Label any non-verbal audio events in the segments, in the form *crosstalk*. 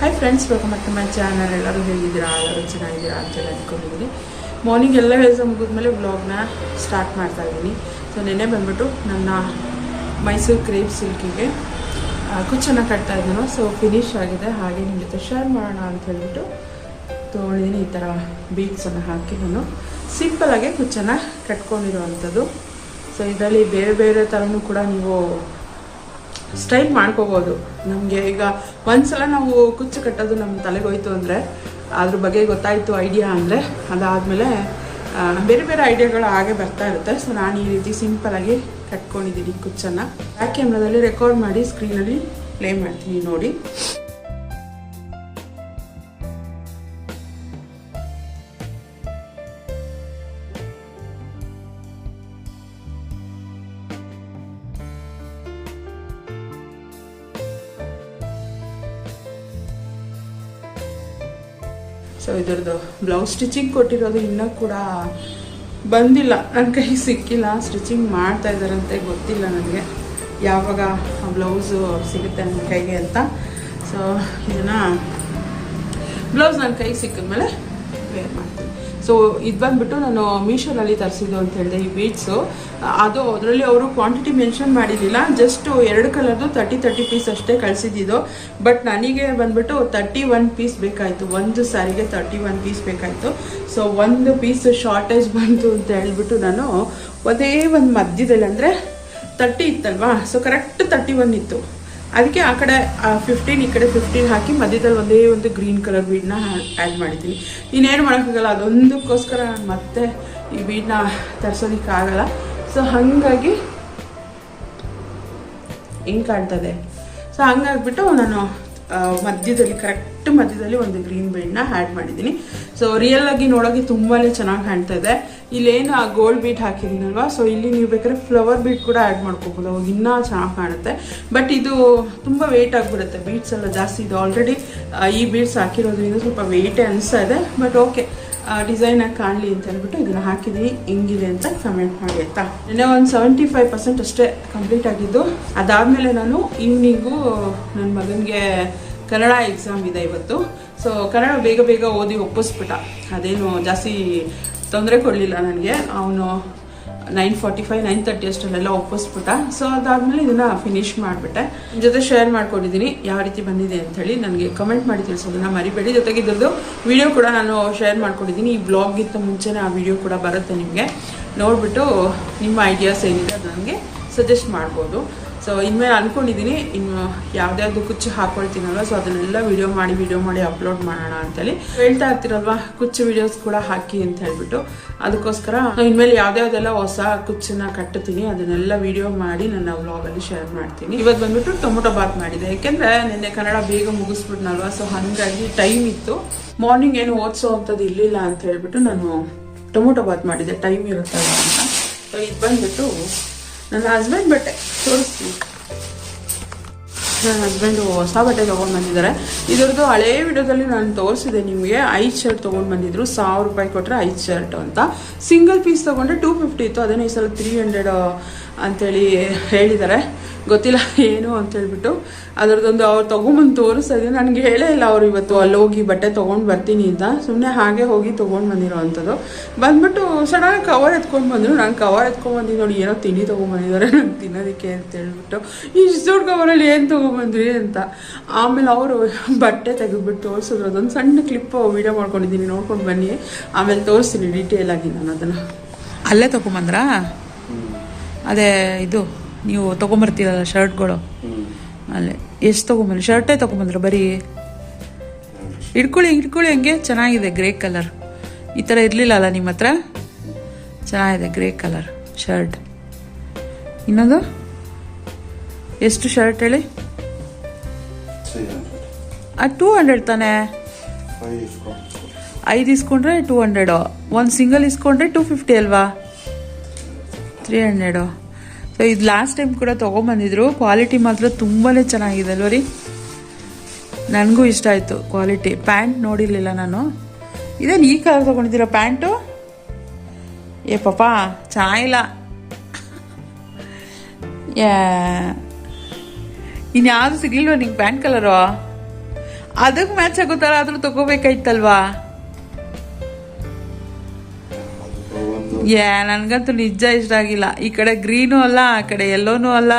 Hi friends welcome to my channel ಎಲ್ಲರೂ ಹೇಗಿದ್ದೀರಾ? ಎಲ್ಲರೂ ಚೆನ್ನಾಗಿದ್ದೀರಾ ಅಂತ ಹೇಳಿ ಅಂದ್ಕೊಂಡಿದ್ದೀನಿ. ಮಾರ್ನಿಂಗ್ ಎಲ್ಲ ಕೆಲಸ ಮುಗಿದ್ಮೇಲೆ ವ್ಲಾಗ್ನ ಸ್ಟಾರ್ಟ್ ಮಾಡ್ತಾ ಇದ್ದೀನಿ. ಸೊ ನೆನ್ನೆ ಬಂದ್ಬಿಟ್ಟು ನನ್ನ ಮೈಸೂರು ಕ್ರೇಪ್ ಸಿಲ್ಕಿಗೆ ಕುಚ್ಚನ್ನು ಕಟ್ತಾ ಇದ್ದೀನೋ. ಸೊ ಫಿನಿಶ್ ಆಗಿದೆ. ಹಾಗೆ ನಿಮ್ಮ ಜೊತೆ ಶೇರ್ ಮಾಡೋಣ ಅಂತ ಹೇಳ್ಬಿಟ್ಟು ತೊಗೊಂಡಿದ್ದೀನಿ ಈ ಥರ ಬೀಟ್ಸನ್ನು ಹಾಕಿ ನಾನು. ಸಿಂಪಲಾಗಿ ಕುಚ್ಚನ್ನು ಕಟ್ಕೊಂಡಿರುವಂಥದ್ದು. ಸೊ ಇದರಲ್ಲಿ ಬೇರೆ ಬೇರೆ ಥರನೂ ಕೂಡ ನೀವು ಸ್ಟೈಲ್ ಮಾಡ್ಕೋಬೋದು. ನಮಗೆ ಈಗ ಒಂದ್ಸಲ ನಾವು ಕುಚ್ಚು ಕಟ್ಟೋದು ನಮ್ಮ ತಲೆಗೆ ಹೋಯ್ತು ಅಂದರೆ, ಅದ್ರ ಬಗ್ಗೆ ಗೊತ್ತಾಯಿತು ಐಡಿಯಾ ಅಂದರೆ, ಅದಾದಮೇಲೆ ಬೇರೆ ಬೇರೆ ಐಡಿಯಾಗಳು ಹಾಗೆ ಬರ್ತಾ ಇರುತ್ತೆ. ಸೊ ನಾನು ಈ ರೀತಿ ಸಿಂಪಲಾಗಿ ಕಟ್ಕೊಂಡಿದ್ದೀನಿ ಕುಚ್ಚನ್ನು ಬ್ಯಾಕ್ ಕ್ಯಾಮ್ರಾದಲ್ಲಿ ರೆಕಾರ್ಡ್ ಮಾಡಿ ಸ್ಕ್ರೀನಲ್ಲಿ ಪ್ಲೇ ಮಾಡ್ತೀನಿ ನೋಡಿ. ಸೊ ಇದ್ರದ್ದು ಬ್ಲೌಸ್ ಸ್ಟಿಚಿಂಗ್ ಕೊಟ್ಟಿರೋದು ಇನ್ನೂ ಕೂಡ ಬಂದಿಲ್ಲ. ನನ್ನ ಕೈ ಸಿಕ್ಕಿಲ್ಲ. ಸ್ಟಿಚಿಂಗ್ ಮಾಡ್ತಾ ಇದ್ದಾರಂತೆ. ಗೊತ್ತಿಲ್ಲ ನನಗೆ. ಯಾವಾಗ ಆ ಬ್ಲೌಸು ಸಿಗುತ್ತೆ ನನ್ನ ಕೈಗೆ ಅಂತ. ಸೊ ಇದನ್ನು ಬ್ಲೌಸ್ ನನ್ನ ಕೈ ಸಿಕ್ಕಿದ್ಮೇಲೆ ವೇರ್ ಮಾಡ್ತೀನಿ. ಸೊ ಇದು ಬಂದ್ಬಿಟ್ಟು ನಾನು ಮೀಶೋನಲ್ಲಿ ತರಿಸಿದ್ದು ಅಂತ ಹೇಳಿದೆ ಈ ಬೀಡ್ಸು ಅದು ಅದರಲ್ಲಿ ಅವರು ಕ್ವಾಂಟಿಟಿ ಮೆನ್ಷನ್ ಮಾಡಿರಲಿಲ್ಲ. ಜಸ್ಟ್ ಎರಡು ಕಲರ್ದು ತರ್ಟಿ ತರ್ಟಿ ಪೀಸ್ ಅಷ್ಟೇ ಕಳಿಸಿದ್ದು ಬಟ್ ನನಗೆ ಬಂದ್ಬಿಟ್ಟು ತರ್ಟಿ ಒನ್ ಪೀಸ್ ಬೇಕಾಯಿತು. ಒಂದು ಸಾರಿಗೆ ತರ್ಟಿ ಒನ್ ಪೀಸ್ ಬೇಕಾಯಿತು. ಸೊ ಒಂದು ಪೀಸ್ ಶಾರ್ಟೇಜ್ ಬಂತು ಅಂತ ಹೇಳ್ಬಿಟ್ಟು ನಾನು ಒಂದೇ ಒಂದು ಮಧ್ಯದಲ್ಲಿ ಅಂದರೆ ತರ್ಟಿ ಇತ್ತಲ್ವಾ? ಸೊ ಕರೆಕ್ಟ್ ತರ್ಟಿ ಒನ್ ಇತ್ತು. ಅದಕ್ಕೆ ಆ ಕಡೆ ಫಿಫ್ಟೀನ್ ಈ ಕಡೆ ಫಿಫ್ಟೀನ್ ಹಾಕಿ ಮಧ್ಯದಲ್ಲಿ ಒಂದೇ ಒಂದು ಗ್ರೀನ್ ಕಲರ್ ಬೀಡನ್ನ ಆ್ಯಡ್ ಮಾಡಿದ್ದೀನಿ. ಇನ್ನೇನು ಮಾಡೋಕ್ಕಾಗಲ್ಲ ಅದೊಂದಕ್ಕೋಸ್ಕರ ನಾನು ಮತ್ತೆ ಈ ಬೀಡನ್ನ ತರ್ಸೋದಕ್ಕಾಗಲ್ಲ ಸೊ ಹಾಗಾಗಿ ಹಿಂಗೆ ಕಾಣ್ತದೆ. ಸೊ ಹಂಗಾಗ್ಬಿಟ್ಟು ನಾನು ಮಧ್ಯದಲ್ಲಿ ಕರೆಕ್ಟ್ ಮಧ್ಯದಲ್ಲಿ ಒಂದು ಗ್ರೀನ್ ಬೀಡ್ನ ಆ್ಯಡ್ ಮಾಡಿದ್ದೀನಿ. ಸೊ ರಿಯಲ್ ಆಗಿ ನೋಡೋಕೆ ತುಂಬಾ ಚೆನ್ನಾಗಿ ಕಾಣ್ತಾ ಇದೆ. ಇಲ್ಲೇನು ಆ ಗೋಲ್ಡ್ ಬೀಟ್ ಹಾಕಿದ್ದೀನಲ್ವಾ ಸೊ ಇಲ್ಲಿ ನೀವು ಬೇಕಾದ್ರೆ ಫ್ಲವರ್ ಬೀಟ್ ಕೂಡ ಆ್ಯಡ್ ಮಾಡ್ಕೋಬೋದು. ಅವಾಗ ಇನ್ನೂ ಚೆನ್ನಾಗಿ ಕಾಣುತ್ತೆ. ಬಟ್ ಇದು ತುಂಬ ವೆಯ್ಟ್ ಆಗಿಬಿಡುತ್ತೆ. ಬೀಟ್ಸ್ ಎಲ್ಲ ಜಾಸ್ತಿ ಇದು. ಆಲ್ರೆಡಿ ಈ ಬೀಟ್ಸ್ ಹಾಕಿರೋದ್ರಿಂದ ಸ್ವಲ್ಪ ವೆಯ್ಟೇ ಅನಿಸ್ತಾ ಇದೆ ಬಟ್ ಓಕೆ ಡಿಸೈನಾಗಿ ಕಾಣಲಿ ಅಂತ ಹೇಳ್ಬಿಟ್ಟು ಇದನ್ನು ಹಾಕಿದ್ದೀನಿ ಹೆಂಗಿದೆ ಅಂತ ಕಮೆಂಟ್ ಮಾಡಿ, ಆಯಿತಾ? ಇನ್ನೇ ಒಂದು ಸೆವೆಂಟಿ ಫೈವ್ ಪರ್ಸೆಂಟ್ ಅಷ್ಟೇ ಕಂಪ್ಲೀಟ್ ಆಗಿದ್ದು. ಅದಾದಮೇಲೆ ನಾನು ಈವ್ನಿಂಗು ನನ್ನ ಮಗನಿಗೆ ಕನ್ನಡ ಎಕ್ಸಾಮ್ ಇದೆ ಇವತ್ತು. ಸೊ ಕನ್ನಡ ಬೇಗ ಬೇಗ ಓದಿ ಒಪ್ಪಿಸ್ಬಿಟ್ಟ. ಅದೇನು ಜಾಸ್ತಿ ತೊಂದರೆ ಕೊಡಲಿಲ್ಲ ನನಗೆ. ಅವನು nine forty five nine thirty ಅಷ್ಟರಲ್ಲೆಲ್ಲ ಒಪ್ಪಿಸ್ಬಿಟ್ಟ. ಸೊ ಅದಾದಮೇಲೆ ಇದನ್ನು ಫಿನಿಶ್ ಮಾಡಿಬಿಟ್ಟೆ. ಜೊತೆ ಶೇರ್ ಮಾಡ್ಕೊಂಡಿದ್ದೀನಿ ಯಾವ ರೀತಿ ಬಂದಿದೆ ಅಂಥೇಳಿ ನನಗೆ ಕಮೆಂಟ್ ಮಾಡಿ ತಿಳಿಸೋದನ್ನ ಮರಿಬೇಡಿ. ಜೊತೆಗೆ ಇದ್ರದ್ದು ವಿಡಿಯೋ ಕೂಡ ನಾನು ಶೇರ್ ಮಾಡ್ಕೊಂಡಿದ್ದೀನಿ. ಈ ಬ್ಲಾಗ್ಗಿಂತ ಮುಂಚೆನೇ ಆ ವಿಡಿಯೋ ಕೂಡ ಬರುತ್ತೆ ನಿಮಗೆ. ನೋಡಿಬಿಟ್ಟು ನಿಮ್ಮ ಐಡಿಯಾಸ್ ಏನಿದೆ ಅದು ನನಗೆ ಸಜೆಸ್ಟ್ ಮಾಡ್ಬೋದು. ಸೊ ಇನ್ಮೇಲೆ ಅಂದ್ಕೊಂಡಿದ್ದೀನಿ ಇನ್ನು ಯಾವ್ದ್ಯಾವ್ದು ಕುಚ್ಚು ಹಾಕೊಳ್ತೀನಲ್ವ ಸೊ ಅದನ್ನೆಲ್ಲ ವಿಡಿಯೋ ಮಾಡಿ ವಿಡಿಯೋ ಮಾಡಿ ಅಪ್ಲೋಡ್ ಮಾಡೋಣ ಅಂತೇಳಿ. ಹೇಳ್ತಾ ಇರ್ತೀರಲ್ವ, ಕುಚ್ಚು ವಿಡಿಯೋಸ್ ಕೂಡ ಹಾಕಿ ಅಂತ ಹೇಳ್ಬಿಟ್ಟು. ಅದಕ್ಕೋಸ್ಕರ ಇನ್ಮೇಲೆ ಯಾವ್ದ್ಯಾವ್ದೆಲ್ಲ ಹೊಸ ಕುಚ್ಚನ್ನ ಕಟ್ಟುತ್ತೀನಿ ಅದನ್ನೆಲ್ಲ ವಿಡಿಯೋ ಮಾಡಿ ನನ್ನ ವ್ಲಾಗಲ್ಲಿ ಶೇರ್ ಮಾಡ್ತೀನಿ. ಇವತ್ತು ಬಂದ್ಬಿಟ್ಟು ಟೊಮೊಟೊ ಬಾತ್ ಮಾಡಿದೆ. ಯಾಕೆಂದ್ರೆ ನಿನ್ನೆ ಕನ್ನಡ ಬೇಗ ಮುಗಿಸ್ಬಿಟ್ನಲ್ವಾ ಸೊ ಹಾಗಾಗಿ ಟೈಮ್ ಇತ್ತು. ಮಾರ್ನಿಂಗ್ ಏನು ಓದಿಸೋ ಅಂಥದ್ದು ಇರಲಿಲ್ಲ ಅಂತ ಹೇಳ್ಬಿಟ್ಟು ನಾನು ಟೊಮೊಟೊ ಬಾತ್ ಮಾಡಿದೆ. ಟೈಮ್ ಇರುತ್ತಲ್ಲ ಅಂತ. ಸೊ ಇದು ಬಂದ್ಬಿಟ್ಟು ನನ್ನ ಹಸ್ಬೆಂಡ್ ಬಟ್ಟೆ ತೋರಿಸ್ತೀನಿ. ನನ್ನ ಹಸ್ಬೆಂಡು ಹೊಸ ಬಟ್ಟೆ ತೊಗೊಂಡು ಬಂದಿದ್ದಾರೆ. ಇದರದ್ದು ಹಳೇ ವಿಡಿಯೋದಲ್ಲಿ ನಾನು ತೋರಿಸಿದೆ ನಿಮಗೆ. ಐದು ಶರ್ಟ್ ತೊಗೊಂಡು ಬಂದಿದ್ರು. ಸಾವಿರ ರೂಪಾಯಿ ಕೊಟ್ಟರೆ ಐದು ಶರ್ಟ್ ಅಂತ. ಸಿಂಗಲ್ ಪೀಸ್ ತೊಗೊಂಡ್ರೆ ಟೂ ಫಿಫ್ಟಿ ಇತ್ತು. ಅದನ್ನೇ ಈ ಸಲ ತ್ರೀ ಹಂಡ್ರೆಡ್ ಅಂತೇಳಿ ಹೇಳಿದ್ದಾರೆ. ಗೊತ್ತಿಲ್ಲ ಏನು ಅಂತ ಹೇಳ್ಬಿಟ್ಟು ಅದರದ್ದೊಂದು ಅವ್ರು ತೊಗೊಂಬಂದು ತೋರಿಸ್ತಾ ನನಗೆ ಹೇಳೇ ಇಲ್ಲ ಅವ್ರು ಇವತ್ತು ಅಲ್ಲಿ ಹೋಗಿ ಬಟ್ಟೆ ತೊಗೊಂಡು ಬರ್ತೀನಿ ಅಂತ. ಸುಮ್ಮನೆ ಹಾಗೆ ಹೋಗಿ ತೊಗೊಂಡು ಬಂದಿರೋ ಅಂಥದ್ದು. ಬಂದ್ಬಿಟ್ಟು ಸಡನ್ ಕವರ್ ಎತ್ಕೊಂಡು ಬಂದರು. ನಾನು ಕವರ್ ಎತ್ಕೊಂಡು ಬಂದಿದ್ದು ನೋಡಿ ಏನೋ ತಿಂಡಿ ತೊಗೊಂಬಂದಿದ್ದಾರೆ. ನಂಗೆ ತಿನ್ನೋದಕ್ಕೆ ಅಂತ ಹೇಳ್ಬಿಟ್ಟು ಇಷ್ಟು ದೊಡ್ಡ ಕವರಲ್ಲಿ ಏನು ತೊಗೊಂಬಂದ್ರಿ? ಅಂತ. ಆಮೇಲೆ ಅವರು ಬಟ್ಟೆ ತೆಗೆದ್ಬಿಟ್ಟು ತೋರಿಸಿದ್ರು. ಅದೊಂದು ಸಣ್ಣ ಕ್ಲಿಪ್ ವೀಡಿಯೋ ಮಾಡ್ಕೊಂಡಿದ್ದೀನಿ. ನೋಡ್ಕೊಂಡು ಬನ್ನಿ. ಆಮೇಲೆ ತೋರಿಸ್ತೀನಿ ಡೀಟೇಲ್ ಆಗಿ ನಾನು ಅದನ್ನು. ಅಲ್ಲೇ ತೊಗೊಂಬಂದ್ರಾ? ಅದೇ ಇದು. ನೀವು ತಗೊಂಬರ್ತೀರಲ್ಲ ಶರ್ಟ್ಗಳು? ಅಲ್ಲೇ. ಎಷ್ಟು ತೊಗೊಂಬಂದ್ರಿ? ಶರ್ಟೇ ತೊಗೊಂಬಂದ್ರ ಬರೀ ಇಟ್ಕೊಳ್ಳಿ ಇಟ್ಕೊಳ್ಳಿ ಹಂಗೆ? ಚೆನ್ನಾಗಿದೆ ಗ್ರೇ ಕಲರ್. ಈ ಥರ ಇರಲಿಲ್ಲ ಅಲ್ಲ ನಿಮ್ಮ ಹತ್ರ? ಚೆನ್ನಾಗಿದೆ ಗ್ರೇ ಕಲರ್ ಶರ್ಟ್. ಇನ್ನೊಂದು? ಎಷ್ಟು ಶರ್ಟ್ ಹೇಳಿ? ಅದು ಟೂ ಹಂಡ್ರೆಡ್ ತಾನೇ? ಐದು ಇಸ್ಕೊಂಡ್ರೆ ಟೂ ಹಂಡ್ರೆಡು ಒಂದು ಸಿಂಗಲ್ ಇಸ್ಕೊಂಡ್ರೆ ಟೂ ಫಿಫ್ಟಿ ಅಲ್ವಾ? ತ್ರೀ ಹಂಡ್ರೆಡು ಸೊ ಇದು ಲಾಸ್ಟ್ ಟೈಮ್ ಕೂಡ ತೊಗೊಂಬಂದಿದ್ರು. ಕ್ವಾಲಿಟಿ ಮಾತ್ರ ತುಂಬಾ ಚೆನ್ನಾಗಿದೆ ಅಲ್ವ ರೀ ನನಗೂ ಇಷ್ಟ ಆಯಿತು ಕ್ವಾಲಿಟಿ ಪ್ಯಾಂಟ್ ನೋಡಿರಲಿಲ್ಲ ನಾನು. ಇದೇನು ಈ ಕಲರ್ ತೊಗೊಂಡಿದ್ದೀರಾ ಪ್ಯಾಂಟು ಏ, ಪಾಪ, ಚೆನ್ನಾಗಿಲ್ಲ. ಇನ್ಯಾವುದು ಸಿಗ್ಲಿಲ್ವ ನಿಂಗೆ ಪ್ಯಾಂಟ್ ಕಲರು ಅದಕ್ಕೆ ಮ್ಯಾಚ್ ಆಗೋ ಥರ ಆದ್ರೂ ತಗೋಬೇಕಾಯ್ತಲ್ವಾ? ಏ ನನಗಂತೂ ನಿಜ ಇಷ್ಟ ಆಗಿಲ್ಲ. ಈ ಕಡೆ ಗ್ರೀನು ಅಲ್ಲ ಆ ಕಡೆ ಎಲ್ಲೋನೂ ಅಲ್ಲ.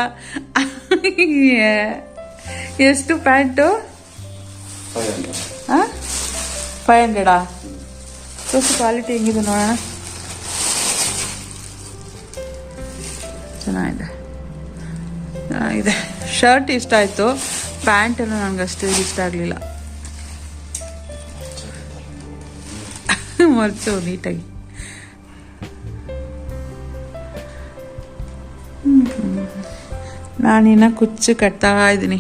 ಎಷ್ಟು ಪ್ಯಾಂಟು? ಫೈವ್ ಹಂಡ್ರೆಡ್ ಹಾಂ ಫೈವ್ ಹಂಡ್ರೆಡಾ ತೋರಿಸಿ ಕ್ವಾಲಿಟಿ ಹೆಂಗಿದೆ ನೋಡೋಣ. ಚೆನ್ನಾಗಿದೆ. ಚೆನ್ನಾಗಿದೆ. ಶರ್ಟ್ ಇಷ್ಟ ಆಯಿತು. ಪ್ಯಾಂಟನ್ನು ನನಗೆ ಅಷ್ಟೇ ಇಷ್ಟ ಆಗಲಿಲ್ಲ. ಮರ್ಚು ನೀಟಾಗಿ ನಾನಿನ್ನ ಕುಚ್ಚು ಕಟ್ತಾ ಇದ್ದೀನಿ.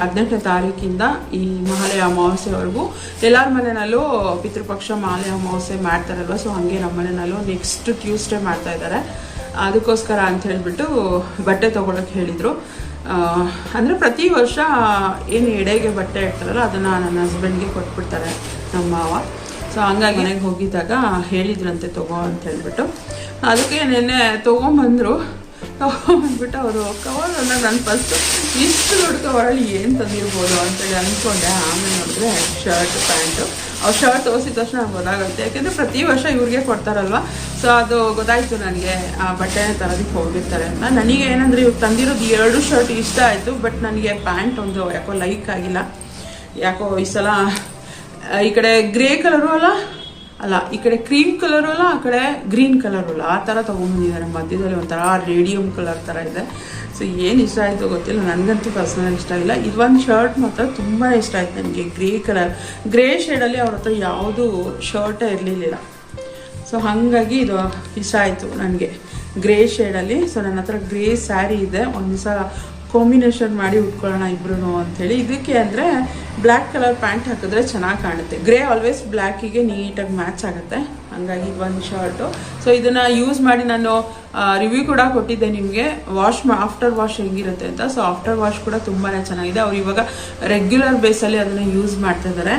ಹದಿನೆಂಟನೇ ತಾರೀಕಿಂದ ಈ ಮಹಾಲಯ ಅಮಾವಾಸ್ಯವರೆಗೂ ಎಲ್ಲರ ಮನೆಯಲ್ಲೂ ಪಿತೃಪಕ್ಷ ಮಹಾಲಯ ಅಮಾವಾಸ್ಯೆ ಮಾಡ್ತಾರಲ್ವ? ಸೊ ಹಾಗೆ ನಮ್ಮ ಮನೆಯಲ್ಲೂ ನೆಕ್ಸ್ಟ್ ಟ್ಯೂಸ್ಡೇ ಮಾಡ್ತಾ ಇದ್ದಾರೆ. ಅದಕ್ಕೋಸ್ಕರ ಅಂತ ಹೇಳಿಬಿಟ್ಟು ಬಟ್ಟೆ ತೊಗೊಳಕ್ಕೆ ಹೇಳಿದರು. ಅಂದರೆ ಪ್ರತಿ ವರ್ಷ ಏನು ಎಡೆಗೆ ಬಟ್ಟೆ ಇಡ್ತಾರಲ್ಲ, ಅದನ್ನು ನನ್ನ ಹಸ್ಬೆಂಡ್ಗೆ ಕೊಟ್ಬಿಡ್ತಾರೆ ನಮ್ಮ ಮಾವ. ಸೊ ಹಂಗಾಗಿ ಮನೆಗೆ ಹೋಗಿದ್ದಾಗ ಹೇಳಿದ್ರಂತೆ ತಗೋ ಅಂತ ಹೇಳಿಬಿಟ್ಟು. ಅದಕ್ಕೆ ನೆನ್ನೆ ತೊಗೊಂಬಂದರು. ತಗೊಂಡ್ಬಿಟ್ಟು ಅವರು ಕವರ್ ನಾನು ಫಸ್ಟ್ ಇಷ್ಟು ದೊಡ್ಡ ಕವರಲ್ಲಿ ಏನು ತಂದಿರ್ಬೋದು ಅಂತೇಳಿ ಅಂದ್ಕೊಂಡೆ ಆಮೇಲೆ ನೋಡಿದ್ರೆ ಶರ್ಟ್ ಪ್ಯಾಂಟು ಅವ್ರು ಶರ್ಟ್ ತೋರಿಸಿದ ತಕ್ಷಣ ನಂಗೆ ಗೊತ್ತಾಗುತ್ತೆ. ಯಾಕೆಂದರೆ ಪ್ರತಿ ವರ್ಷ ಇವ್ರಿಗೆ ಕೊಡ್ತಾರಲ್ವ? ಸೊ ಅದು ಗೊತ್ತಾಯಿತು ನನಗೆ ಆ ಬಟ್ಟೆನ ತರೋದಕ್ಕೆ ಹೋಗಿರ್ತಾರೆ. ಅಂತ ನನಗೆ ಏನಂದರೆ ಇವ್ರು ತಂದಿರೋದು ಎರಡು ಶರ್ಟ್ ಇಷ್ಟ ಆಯಿತು ಬಟ್ ನನಗೆ ಪ್ಯಾಂಟ್ ಒಂದು ಯಾಕೋ ಲೈಕ್ ಆಗಿಲ್ಲ. ಯಾಕೋ ಈ ಸಲ, ಈ ಕಡೆ ಗ್ರೇ ಕಲರು ಅಲ್ಲ? ಅಲ್ಲ, ಈ ಕಡೆ ಕ್ರೀಮ್ ಕಲರು ಅಲ್ಲ, ಆ ಕಡೆ ಗ್ರೀನ್ ಕಲರು ಅಲ್ಲ. ಆ ಥರ ತೊಗೊಂಬಂದಿದ್ದಾರೆ ಮಧ್ಯದಲ್ಲಿ, ಒಂಥರ ರೇಡಿಯಂ ಕಲರ್ ಥರ ಇದೆ. ಸೊ ಏನು ಇಷ್ಟ ಆಯಿತು ಗೊತ್ತಿಲ್ಲ. ನನಗಂತೂ ಪರ್ಸ್ನಲ್ ಇಷ್ಟ ಇಲ್ಲ. ಇದೊಂದು ಶರ್ಟ್ ಮಾತ್ರ ತುಂಬಾ ಇಷ್ಟ ಆಯ್ತು ನನಗೆ ಗ್ರೇ ಕಲರ್ ಗ್ರೇ ಶೇಡಲ್ಲಿ ಅವ್ರ ಹತ್ರ ಯಾವುದೂ ಶರ್ಟೇ ಇರಲಿಲ್ಲ. ಸೊ ಹಾಗಾಗಿ ಇದು ಇಷ್ಟ ಆಯಿತು ನನಗೆ. ಗ್ರೇ ಶೇಡಲ್ಲಿ ಸೊ ನನ್ನ ಹತ್ರ ಗ್ರೇ ಸ್ಯಾರಿ ಇದೆ. ಒಂದು ದಿವಸ ಕಾಂಬಿನೇಷನ್ ಮಾಡಿ ಉಟ್ಕೊಳ್ಳೋಣ ಇಬ್ರು ಅಂಥೇಳಿ. ಇದಕ್ಕೆ ಅಂದರೆ ಬ್ಲ್ಯಾಕ್ ಕಲರ್ ಪ್ಯಾಂಟ್ ಹಾಕಿದ್ರೆ ಚೆನ್ನಾಗಿ ಕಾಣುತ್ತೆ. ಗ್ರೇ ಆಲ್ವೇಸ್ ಬ್ಲ್ಯಾಕಿಗೆ ನೀಟಾಗಿ ಮ್ಯಾಚ್ ಆಗುತ್ತೆ. ಹಂಗಾಗಿ ಒಂದು ಶರ್ಟು ಸೊ ಇದನ್ನು ಯೂಸ್ ಮಾಡಿ ನಾನು ರಿವ್ಯೂ ಕೂಡ ಕೊಟ್ಟಿದ್ದೆ ನಿಮಗೆ. ವಾಶ್ ಆಫ್ಟರ್ ವಾಶ್ ಹೆಂಗಿರುತ್ತೆ ಅಂತ. ಸೊ ಆಫ್ಟರ್ ವಾಶ್ ಕೂಡ ತುಂಬಾ ಚೆನ್ನಾಗಿದೆ. ಅವ್ರು ಇವಾಗ ರೆಗ್ಯುಲರ್ ಬೇಸಲ್ಲಿ ಅದನ್ನು ಯೂಸ್ ಮಾಡ್ತಾ ಇದ್ದಾರೆ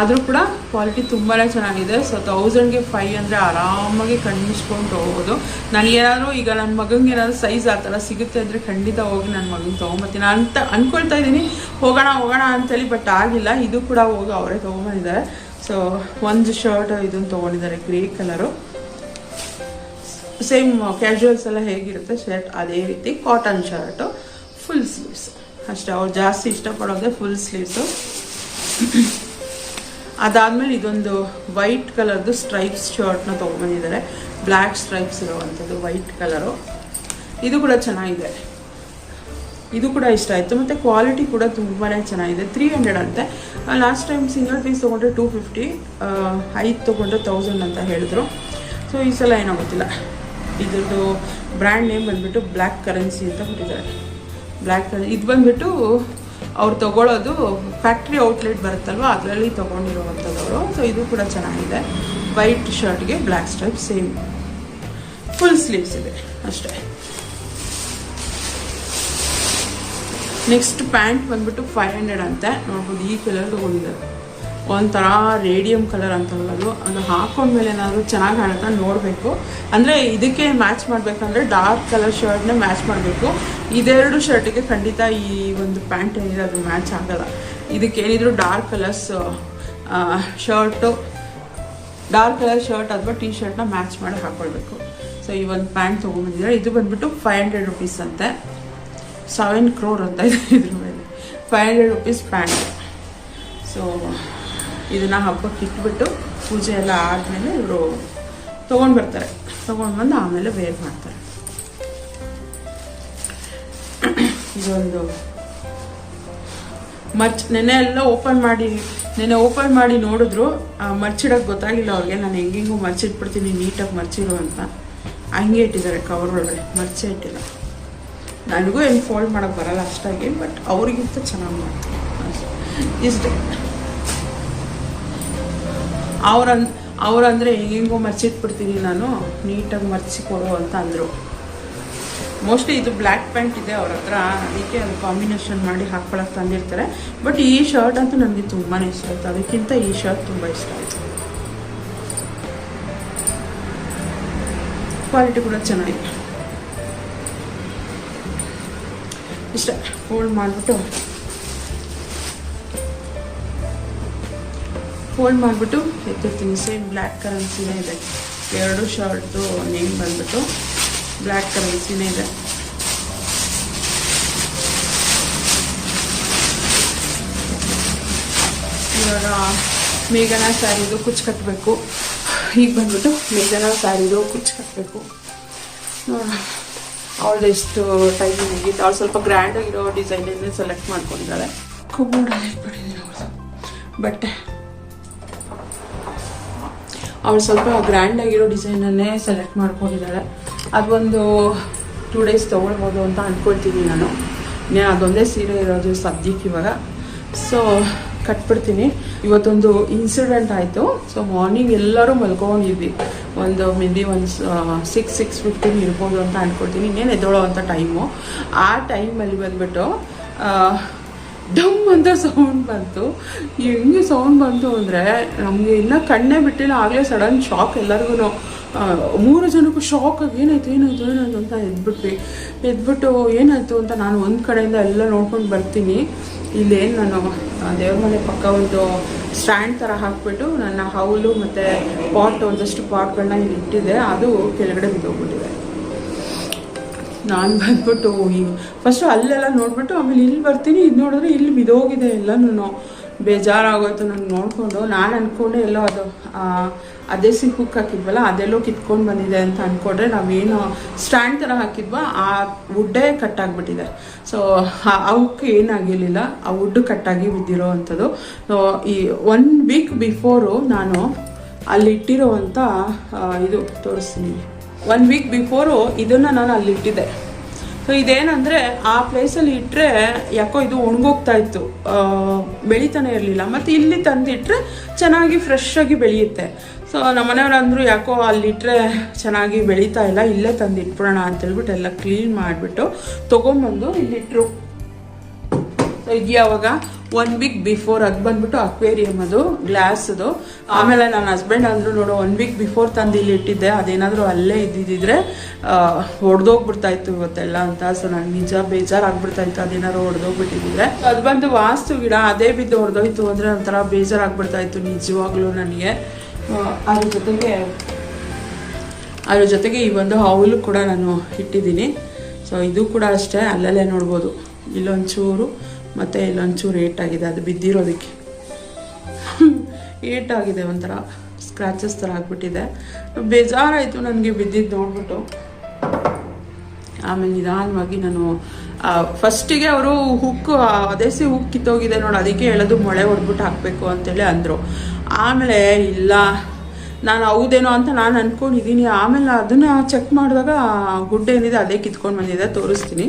ಆದರೂ ಕೂಡ ಕ್ವಾಲಿಟಿ ತುಂಬಾ ಚೆನ್ನಾಗಿದೆ. ಸೊ ತೌಸಂಡ್ಗೆ ಫೈವ್ ಅಂದರೆ ಆರಾಮಾಗಿ ಕಣ್ಣಿಸ್ಕೊಂಡು ಹೋಗ್ಬೋದು ನನಗೇನಾದ್ರು ಈಗ ನನ್ನ ಮಗಂಗೆ ಏನಾದರೂ ಸೈಜ್ ಆ ಥರ ಸಿಗುತ್ತೆ ಅಂದರೆ ಖಂಡಿತ ಹೋಗಿ ನನ್ನ ಮಗನ ತೊಗೊಂಬತ್ತೀನಿ ಅಂತ ಅಂದ್ಕೊಳ್ತಾ ಇದ್ದೀನಿ. ಹೋಗೋಣ ಹೋಗೋಣ ಅಂತೇಳಿ ಬಟ್ ಆಗಿಲ್ಲ. ಇದು ಕೂಡ ಹೋಗಿ ಅವರೇ ತೊಗೊಂಬಂದಿದ್ದಾರೆ. ಸೊ ಒಂದು ಶರ್ಟ್ ಇದನ್ನು ತೊಗೊಂಡಿದ್ದಾರೆ ಗ್ರೇ ಕಲರು ಸೇಮ್ ಕ್ಯಾಶುವಲ್ಸ್ ಎಲ್ಲ ಹೇಗಿರುತ್ತೆ? ಶರ್ಟ್ ಅದೇ ರೀತಿ ಕಾಟನ್ ಶರ್ಟು ಫುಲ್ ಸ್ಲೀವ್ಸ್ ಅಷ್ಟೇ, ಅವ್ರು ಜಾಸ್ತಿ ಇಷ್ಟಪಡೋದೆ ಫುಲ್ ಸ್ಲೀವ್ಸು ಅದಾದಮೇಲೆ ಇದೊಂದು ವೈಟ್ ಕಲರ್ದು ಸ್ಟ್ರೈಪ್ಸ್ ಶರ್ಟ್ನ ತೊಗೊಂಬಂದಿದ್ದಾರೆ ಬ್ಲ್ಯಾಕ್ ಸ್ಟ್ರೈಪ್ಸ್ ಇರುವಂಥದ್ದು ವೈಟ್ ಕಲರು ಇದು ಕೂಡ ಚೆನ್ನಾಗಿದೆ. ಇದು ಕೂಡ ಇಷ್ಟ ಆಯಿತು. ಮತ್ತು ಕ್ವಾಲಿಟಿ ಕೂಡ ತುಂಬಾ ಚೆನ್ನಾಗಿದೆ. ತ್ರೀ ಹಂಡ್ರೆಡ್ ಅಂತೆ. ಲಾಸ್ಟ್ ಟೈಮ್ ಸಿಂಗಲ್ ಪೀಸ್ ತೊಗೊಂಡ್ರೆ ಟೂ ಫಿಫ್ಟಿ ಐದು ತೊಗೊಂಡ್ರೆ ತೌಸಂಡ್ ಅಂತ ಹೇಳಿದ್ರು. ಸೊ ಈ ಸಲ ಏನೋ ಗೊತ್ತಿಲ್ಲ. ಇದ್ರದ್ದು ಬ್ರ್ಯಾಂಡ್ ನೇಮ್ ಬಂದುಬಿಟ್ಟು ಬ್ಲ್ಯಾಕ್ ಕರೆನ್ಸಿ ಅಂತ ಕೊಟ್ಟಿದ್ದಾರೆ. ಬ್ಲ್ಯಾಕ್ ಕರೆನ್ಸಿ ಇದು ಬಂದುಬಿಟ್ಟು ಅವ್ರು ತೊಗೊಳೋದು ಫ್ಯಾಕ್ಟ್ರಿ ಔಟ್ಲೆಟ್ ಬರುತ್ತಲ್ವ, ಅದರಲ್ಲಿ ತೊಗೊಂಡಿರುವಂಥದ್ದವರು. ಸೊ ಇದು ಕೂಡ ಚೆನ್ನಾಗಿದೆ. White ಶರ್ಟ್ಗೆ black stripe same full sleeves ಇದೆ. ಅಷ್ಟೇ. ನೆಕ್ಸ್ಟ್ ಪ್ಯಾಂಟ್ ಬಂದ್ಬಿಟ್ಟು ಫೈವ್ ಹಂಡ್ರೆಡ್ ಅಂತೆ. ನೋಡ್ಬೋದು ಈ ಕಲರ್ ತೊಗೊಂಡಿದ್ದಾರೆ ಒಂಥರ ರೇಡಿಯಂ ಕಲರ್ ಅಂತಾರಲ್ಲ ಅದು. ಅದು ಹಾಕೊಂಡ್ಮೇಲೆ ಏನಾದರೂ ಚೆನ್ನಾಗಿ ಕಾಣುತ್ತಾ ನೋಡಬೇಕು. ಅಂದರೆ ಇದಕ್ಕೆ ಮ್ಯಾಚ್ ಮಾಡಬೇಕಂದ್ರೆ ಡಾರ್ಕ್ ಕಲರ್ ಶರ್ಟ್ನೇ ಮ್ಯಾಚ್ ಮಾಡಬೇಕು. ಇದೆರಡು ಶರ್ಟಿಗೆ ಖಂಡಿತ ಈ ಒಂದು ಪ್ಯಾಂಟ್ ಏನಿದೆ ಅದು ಮ್ಯಾಚ್ ಆಗಲ್ಲ. ಇದಕ್ಕೇನಿದ್ರು dark colours shirt dark colour shirt ಅಥವಾ ಟೀ ಶರ್ಟ್ನ ಮ್ಯಾಚ್ ಮಾಡಿ ಹಾಕ್ಕೊಳ್ಬೇಕು ಸೊ ಈ ಒಂದು ಪ್ಯಾಂಟ್ ತೊಗೊಂಬಂದಿದ್ದಾರೆ ಇದು ಬಂದ್ಬಿಟ್ಟು ಫೈವ್ ಹಂಡ್ರೆಡ್ ರುಪೀಸ್ ಅಂತೆ. ಸೆವೆನ್ ಕ್ರೋರ್ ಅಂತ ಇದೆ ಇದ್ರ ಮೇಲೆ five hundred rupees pant so ಇದನ್ನು ಹಬ್ಬಕ್ಕೆ ಇಟ್ಬಿಟ್ಟು ಪೂಜೆ ಎಲ್ಲ ಆದಮೇಲೆ ಇವರು ತೊಗೊಂಡು ಬರ್ತಾರೆ ತೊಗೊಂಡು ಬಂದು ಆಮೇಲೆ ವೇರ್ ಮಾಡ್ತಾರೆ ಇದೊಂದು ಮರ್ಚ್ ನೆನೆ ಎಲ್ಲ ಓಪನ್ ಮಾಡಿ ನೆನೆ ಓಪನ್ ಮಾಡಿ ನೋಡಿದ್ರು ಮರ್ಚಿಡೋಕೆ ಗೊತ್ತಾಗಿಲ್ಲ ಅವ್ರಿಗೆ ನಾನು ಹೆಂಗೆಂಗೂ ಮರ್ಚಿಟ್ಬಿಡ್ತೀನಿ ನೀಟಾಗಿ ಮರ್ಚಿರು ಅಂತ ಹಂಗೆ ಇಟ್ಟಿದ್ದಾರೆ ಕವರ್ ಒಳಗಡೆ ಮರ್ಚೆ ಇಟ್ಟಿಲ್ಲ ನನಗೂ ಏನು ಫೋಲ್ಡ್ ಮಾಡೋಕೆ ಬರಲ್ಲ ಅಷ್ಟಾಗಿ ಬಟ್ ಅವ್ರಿಗಿಂತ ಚೆನ್ನಾಗಿ ಮಾಡ್ತೀನಿ. ಇಷ್ಟೇ ಅವ್ರನ್ ಅವ್ರಂದರೆ ಹೆಂಗೆಂಗೋ ಮರ್ಚಿಟ್ಬಿಡ್ತೀನಿ ನಾನು, ನೀಟಾಗಿ ಮರ್ಚಿ ಕೊಡು ಅಂತ ಅಂದರು. ಮೋಸ್ಟ್ಲಿ ಇದು ಬ್ಲ್ಯಾಕ್ ಪ್ಯಾಂಟ್ ಇದೆ ಅವ್ರ ಹತ್ರ, ಅದಕ್ಕೆ ಅದು ಕಾಂಬಿನೇಷನ್ ಮಾಡಿ ಹಾಕ್ಕೊಳಕ್ಕೆ ತಂದಿರ್ತಾರೆ. ಬಟ್ ಈ ಶರ್ಟ್ ಅಂತೂ ನನಗೆ ತುಂಬಾ ಇಷ್ಟ ಆಯಿತು. ಅದಕ್ಕಿಂತ ಈ ಶರ್ಟ್ ತುಂಬ ಇಷ್ಟ ಆಯಿತು. ಕ್ವಾಲಿಟಿ ಕೂಡ ಚೆನ್ನಾಗಿದೆ ಇಷ್ಟ. ಫೋಲ್ಡ್ ಮಾಡಿಬಿಟ್ಟು. ಫೋಲ್ಡ್ ಮಾಡಿಬಿಟ್ಟು ಎತ್ತಿರ್ತೀನಿ. ಸೇಮ್ ಬ್ಲ್ಯಾಕ್ ಕರೆನ್ಸಿನೇ ಇದೆ. ಎರಡು ಶರ್ಟ್ದು ನೇಮ್ ಬಂದ್ಬಿಟ್ಟು ಬ್ಲ್ಯಾಕ್ ಕರೆನ್ಸಿನೇ ಇದೆ. ಇವಾಗ ಮೇಘನ ಸ್ಯಾರಿದು ಕುಚ್ಚು ಕಟ್ಟಬೇಕು ಈಗ ಬಂದ್ಬಿಟ್ಟು ಮೇಘನ ಸ್ಯಾರಿದು ಕುಚ್ಚು ಕಟ್ಟಬೇಕು ನೋಡೋಣ. ಅವಳು ಎಷ್ಟು ಟೈಮ್ ಮುಗೀತು ಅವಳು ಸ್ವಲ್ಪ ಗ್ರ್ಯಾಂಡ್ ಆಗಿರೋ ಡಿಸೈನನ್ನೇ ಸೆಲೆಕ್ಟ್ ಮಾಡ್ಕೊಂಡಿದ್ದಾಳೆ ಇಟ್ಬಿಟ್ಟಿದ್ದೀನಿ ಅವಳು ಬಟ್ಟೆ. ಅವಳು ಸ್ವಲ್ಪ ಗ್ರ್ಯಾಂಡ್ ಆಗಿರೋ ಡಿಸೈನನ್ನೇ ಸೆಲೆಕ್ಟ್ ಮಾಡ್ಕೊಂಡಿದ್ದಾಳೆ ಅದೊಂದು ಟೂ ಡೇಸ್ ತೊಗೊಳ್ಬೋದು ಅಂತ ಅಂದ್ಕೊಳ್ತೀನಿ ನಾನು. ಅದೊಂದೇ ಸೀರೆ ಇರೋದು ಸದ್ಯಕ್ಕೆ ಇವಾಗ. ಸೊ ಕಟ್ಬಿಡ್ತೀನಿ. ಇವತ್ತೊಂದು ಇನ್ಸಿಡೆಂಟ್ ಆಯಿತು. ಸೊ ಮಾರ್ನಿಂಗ್ ಎಲ್ಲರೂ ಮಲ್ಕೊಂಡಿದ್ವಿ ಒಂದು ಮೇಬಿ ಒಂದು ಸಿಕ್ಸ್ ಸಿಕ್ಸ್ ಫಿಫ್ಟೀನ್ ಇರ್ಬೋದು ಅಂತ ಅಂದ್ಕೊಳ್ತೀನಿ ಇನ್ನೇನು ಎದ್ದೋಳೋ ಅಂತ ಟೈಮು ಆ ಟೈಮಲ್ಲಿ ಬಂದುಬಿಟ್ಟು ಡಮ್ ಅಂತ ಸೌಂಡ್ ಬಂತು. ಹೆಂಗೆ ಸೌಂಡ್ ಬಂತು ಅಂದರೆ, ನಮಗೆ ಇನ್ನೂ ಕಣ್ಣೇ ಬಿಟ್ಟಿಲ್ಲ. ಆಗಲೇ ಸಡನ್ ಶಾಕ್ ಎಲ್ಲರಿಗೂ ಮೂರು ಜನಕ್ಕೂ ಶಾಕ್ ಆಗಿ ಏನಾಯ್ತು ಏನಾಯ್ತು ಏನಾಯ್ತು ಅಂತ ಎದ್ಬಿಟ್ವಿ. ಎದ್ಬಿಟ್ಟು ಏನಾಯಿತು ಅಂತ ನಾನು ಒಂದು ಕಡೆಯಿಂದ ಎಲ್ಲ ನೋಡ್ಕೊಂಡು ಬರ್ತೀನಿ. ಇಲ್ಲೇನು ನಾನು ದೇವ್ರ ಮನೆ ಪಕ್ಕ ಒಂದು ಸ್ಟ್ಯಾಂಡ್ ಥರ ಹಾಕ್ಬಿಟ್ಟು ನನ್ನ ಹೌಲು ಮತ್ತು ಪಾಟ್ ಒಂದಷ್ಟು ಪಾಟ್ಗಳನ್ನ ಇಲ್ಲಿ ಇಟ್ಟಿದ್ದೆ. ಅದು ಕೆಳಗಡೆ ಬಿದ್ದೋಗ್ಬಿಟ್ಟಿದೆ. ನಾನು ಬಂದ್ಬಿಟ್ಟು ಫಸ್ಟು ಅಲ್ಲೆಲ್ಲ ನೋಡ್ಬಿಟ್ಟು ಆಮೇಲೆ ಇಲ್ಲಿ ಬರ್ತೀನಿ. ಇದು ನೋಡಿದ್ರೆ ಇಲ್ಲಿ ಬಿದ್ದೋಗಿದೆ ಎಲ್ಲನೂ ಬೇಜಾರಾಗೋಯ್ತು, ನಾನು ನೋಡಿಕೊಂಡು, ನಾನು ಅಂದ್ಕೊಂಡೆ ಎಲ್ಲೋ ಅದು ಅದೇ ಸಿ ಹುಕ್ ಹಾಕಿದ್ವಲ್ಲ, ಅದೆಲ್ಲೋ ಕಿತ್ಕೊಂಡು ಬಂದಿದೆ ಅಂತ ಅಂದ್ಕೊಂಡ್ರೆ ನಾವೇನು ಸ್ಟ್ಯಾಂಡ್ ಥರ ಹಾಕಿದ್ವಾ, ಆ ವುಡ್ಡೇ ಕಟ್ಟಾಗಿಬಿಟ್ಟಿದೆ ಸೊ ಆ ಹುಕ್ ಏನಾಗಿರಲಿಲ್ಲ, ಆ ವುಡ್ ಕಟ್ಟಾಗಿ ಬಿದ್ದಿರೋ ಅಂಥದ್ದು ಸೊ ಈ ಒನ್ ವೀಕ್ ಬಿಫೋರು ನಾನು ಅಲ್ಲಿ ಅಂತ ಇದು ತೋರಿಸ್ತೀನಿ. ಒನ್ ವೀಕ್ ಬಿಫೋರು ಇದನ್ನು ನಾನು ಅಲ್ಲಿ ಇಟ್ಟಿದ್ದೆ. ಸೊ ಇದೇನಂದರೆ, ಆ ಪ್ಲೇಸಲ್ಲಿ ಇಟ್ಟರೆ ಯಾಕೋ ಇದು ಒಣಗೋಗ್ತಾ ಇತ್ತು. ಬೆಳೀತಾನೆ ಇರಲಿಲ್ಲ. ಮತ್ತು ಇಲ್ಲಿ ತಂದಿಟ್ರೆ ಚೆನ್ನಾಗಿ ಫ್ರೆಶ್ ಆಗಿ ಬೆಳೆಯುತ್ತೆ. ಸೊ ನಮ್ಮ ಮನೆಯವರಂದ್ರು ಅಂದರು, ಯಾಕೋ ಅಲ್ಲಿಟ್ಟರೆ ಚೆನ್ನಾಗಿ ಬೆಳೀತಾ ಇಲ್ಲ, ಇಲ್ಲೇ ತಂದು ಇಟ್ಬಿಡೋಣ ಅಂತೇಳ್ಬಿಟ್ಟು ಎಲ್ಲ ಕ್ಲೀನ್ ಮಾಡಿಬಿಟ್ಟು ತೊಗೊಂಬಂದು ಇಲ್ಲಿಟ್ರು ಸೊ ಇದು ಯಾವಾಗ ಒನ್ ವೀಕ್ ಬಿಫೋರ್ ಅದು ಬಂದ್ಬಿಟ್ಟು ಅಕ್ವೇರಿಯಮ್ ಅದು ಗ್ಲಾಸ್ದು ಆಮೇಲೆ ನನ್ನ ಹಸ್ಬೆಂಡ್ ಅಂದ್ರು, ನೋಡು ಒನ್ ವೀಕ್ ಬಿಫೋರ್ ತಂದು ಇಲ್ಲಿ ಇಟ್ಟಿದ್ದೆ, ಅದೇನಾದರೂ ಅಲ್ಲೇ ಇದ್ದಿದ್ದಿದ್ರೆ ಹೊಡೆದೋಗ್ಬಿಡ್ತಾ ಇತ್ತು ಇವತ್ತೆಲ್ಲ ಅಂತ. ಸೊ ನಂಗೆ ನಿಜ ಬೇಜಾರಾಗ್ಬಿಡ್ತಾ ಇತ್ತು, ಅದೇನಾದ್ರು ಹೊಡೆದೋಗ್ಬಿಟ್ಟಿದ್ರೆ ಅದು ಬಂದು ವಾಸ್ತು ಗಿಡ ಅದೇ ಬಿದ್ದು ಹೊಡೆದೋಯ್ತು ಅಂದರೆ ಒಂಥರ ಬೇಜಾರಾಗ್ಬಿಡ್ತಾ ಇತ್ತು ನಿಜವಾಗ್ಲೂ ನನಗೆ. ಅದ್ರ ಜೊತೆಗೆ ಅದ್ರ ಜೊತೆಗೆ ಈ ಒಂದು ಹೌಲು ಕೂಡ ನಾನು ಇಟ್ಟಿದ್ದೀನಿ. ಸೊ ಇದು ಕೂಡ ಅಷ್ಟೇ, ಅಲ್ಲಲ್ಲೇ ನೋಡ್ಬೋದು. ಇಲ್ಲೊಂಚೂರು ಮತ್ತು ಇಲ್ಲೊಂಚೂರು ಏಟಾಗಿದೆ ಅದು ಬಿದ್ದಿರೋದಕ್ಕೆ. *laughs* ಏಟಾಗಿದೆ ಒಂಥರ ಸ್ಕ್ರ್ಯಾಚಸ್ ಥರ ಆಗಿಬಿಟ್ಟಿದೆ. ಬೇಜಾರಾಯಿತು ನನಗೆ ಬಿದ್ದಿದ್ದು ನೋಡ್ಬಿಟ್ಟು. ಆಮೇಲೆ ನಿಧಾನವಾಗಿ ನಾನು ಫಸ್ಟಿಗೆ ಅವರು ಹುಕ್ಕು ಅದೇಸಿ ಹುಕ್ ಕಿತ್ತೋಗಿದೆ ನೋಡಿ, ಅದಕ್ಕೆ ಹೇಳೋದು ಮೊಳೆ ಹೊಡ್ಬಿಟ್ಟು ಹಾಕಬೇಕು ಅಂತೇಳಿ ಅಂದರು. ಆಮೇಲೆ ಇಲ್ಲ, ನಾನು ಹೌದೇನೋ ಅಂತ ನಾನು ಅಂದ್ಕೊಂಡಿದ್ದೀನಿ ಆಮೇಲೆ ಅದನ್ನು ಚೆಕ್ ಮಾಡಿದಾಗ ಗುಡ್ಡೇನಿದೆ ಅದೇ ಕಿತ್ಕೊಂಡು ಬಂದಿದೆ, ತೋರಿಸ್ತೀನಿ.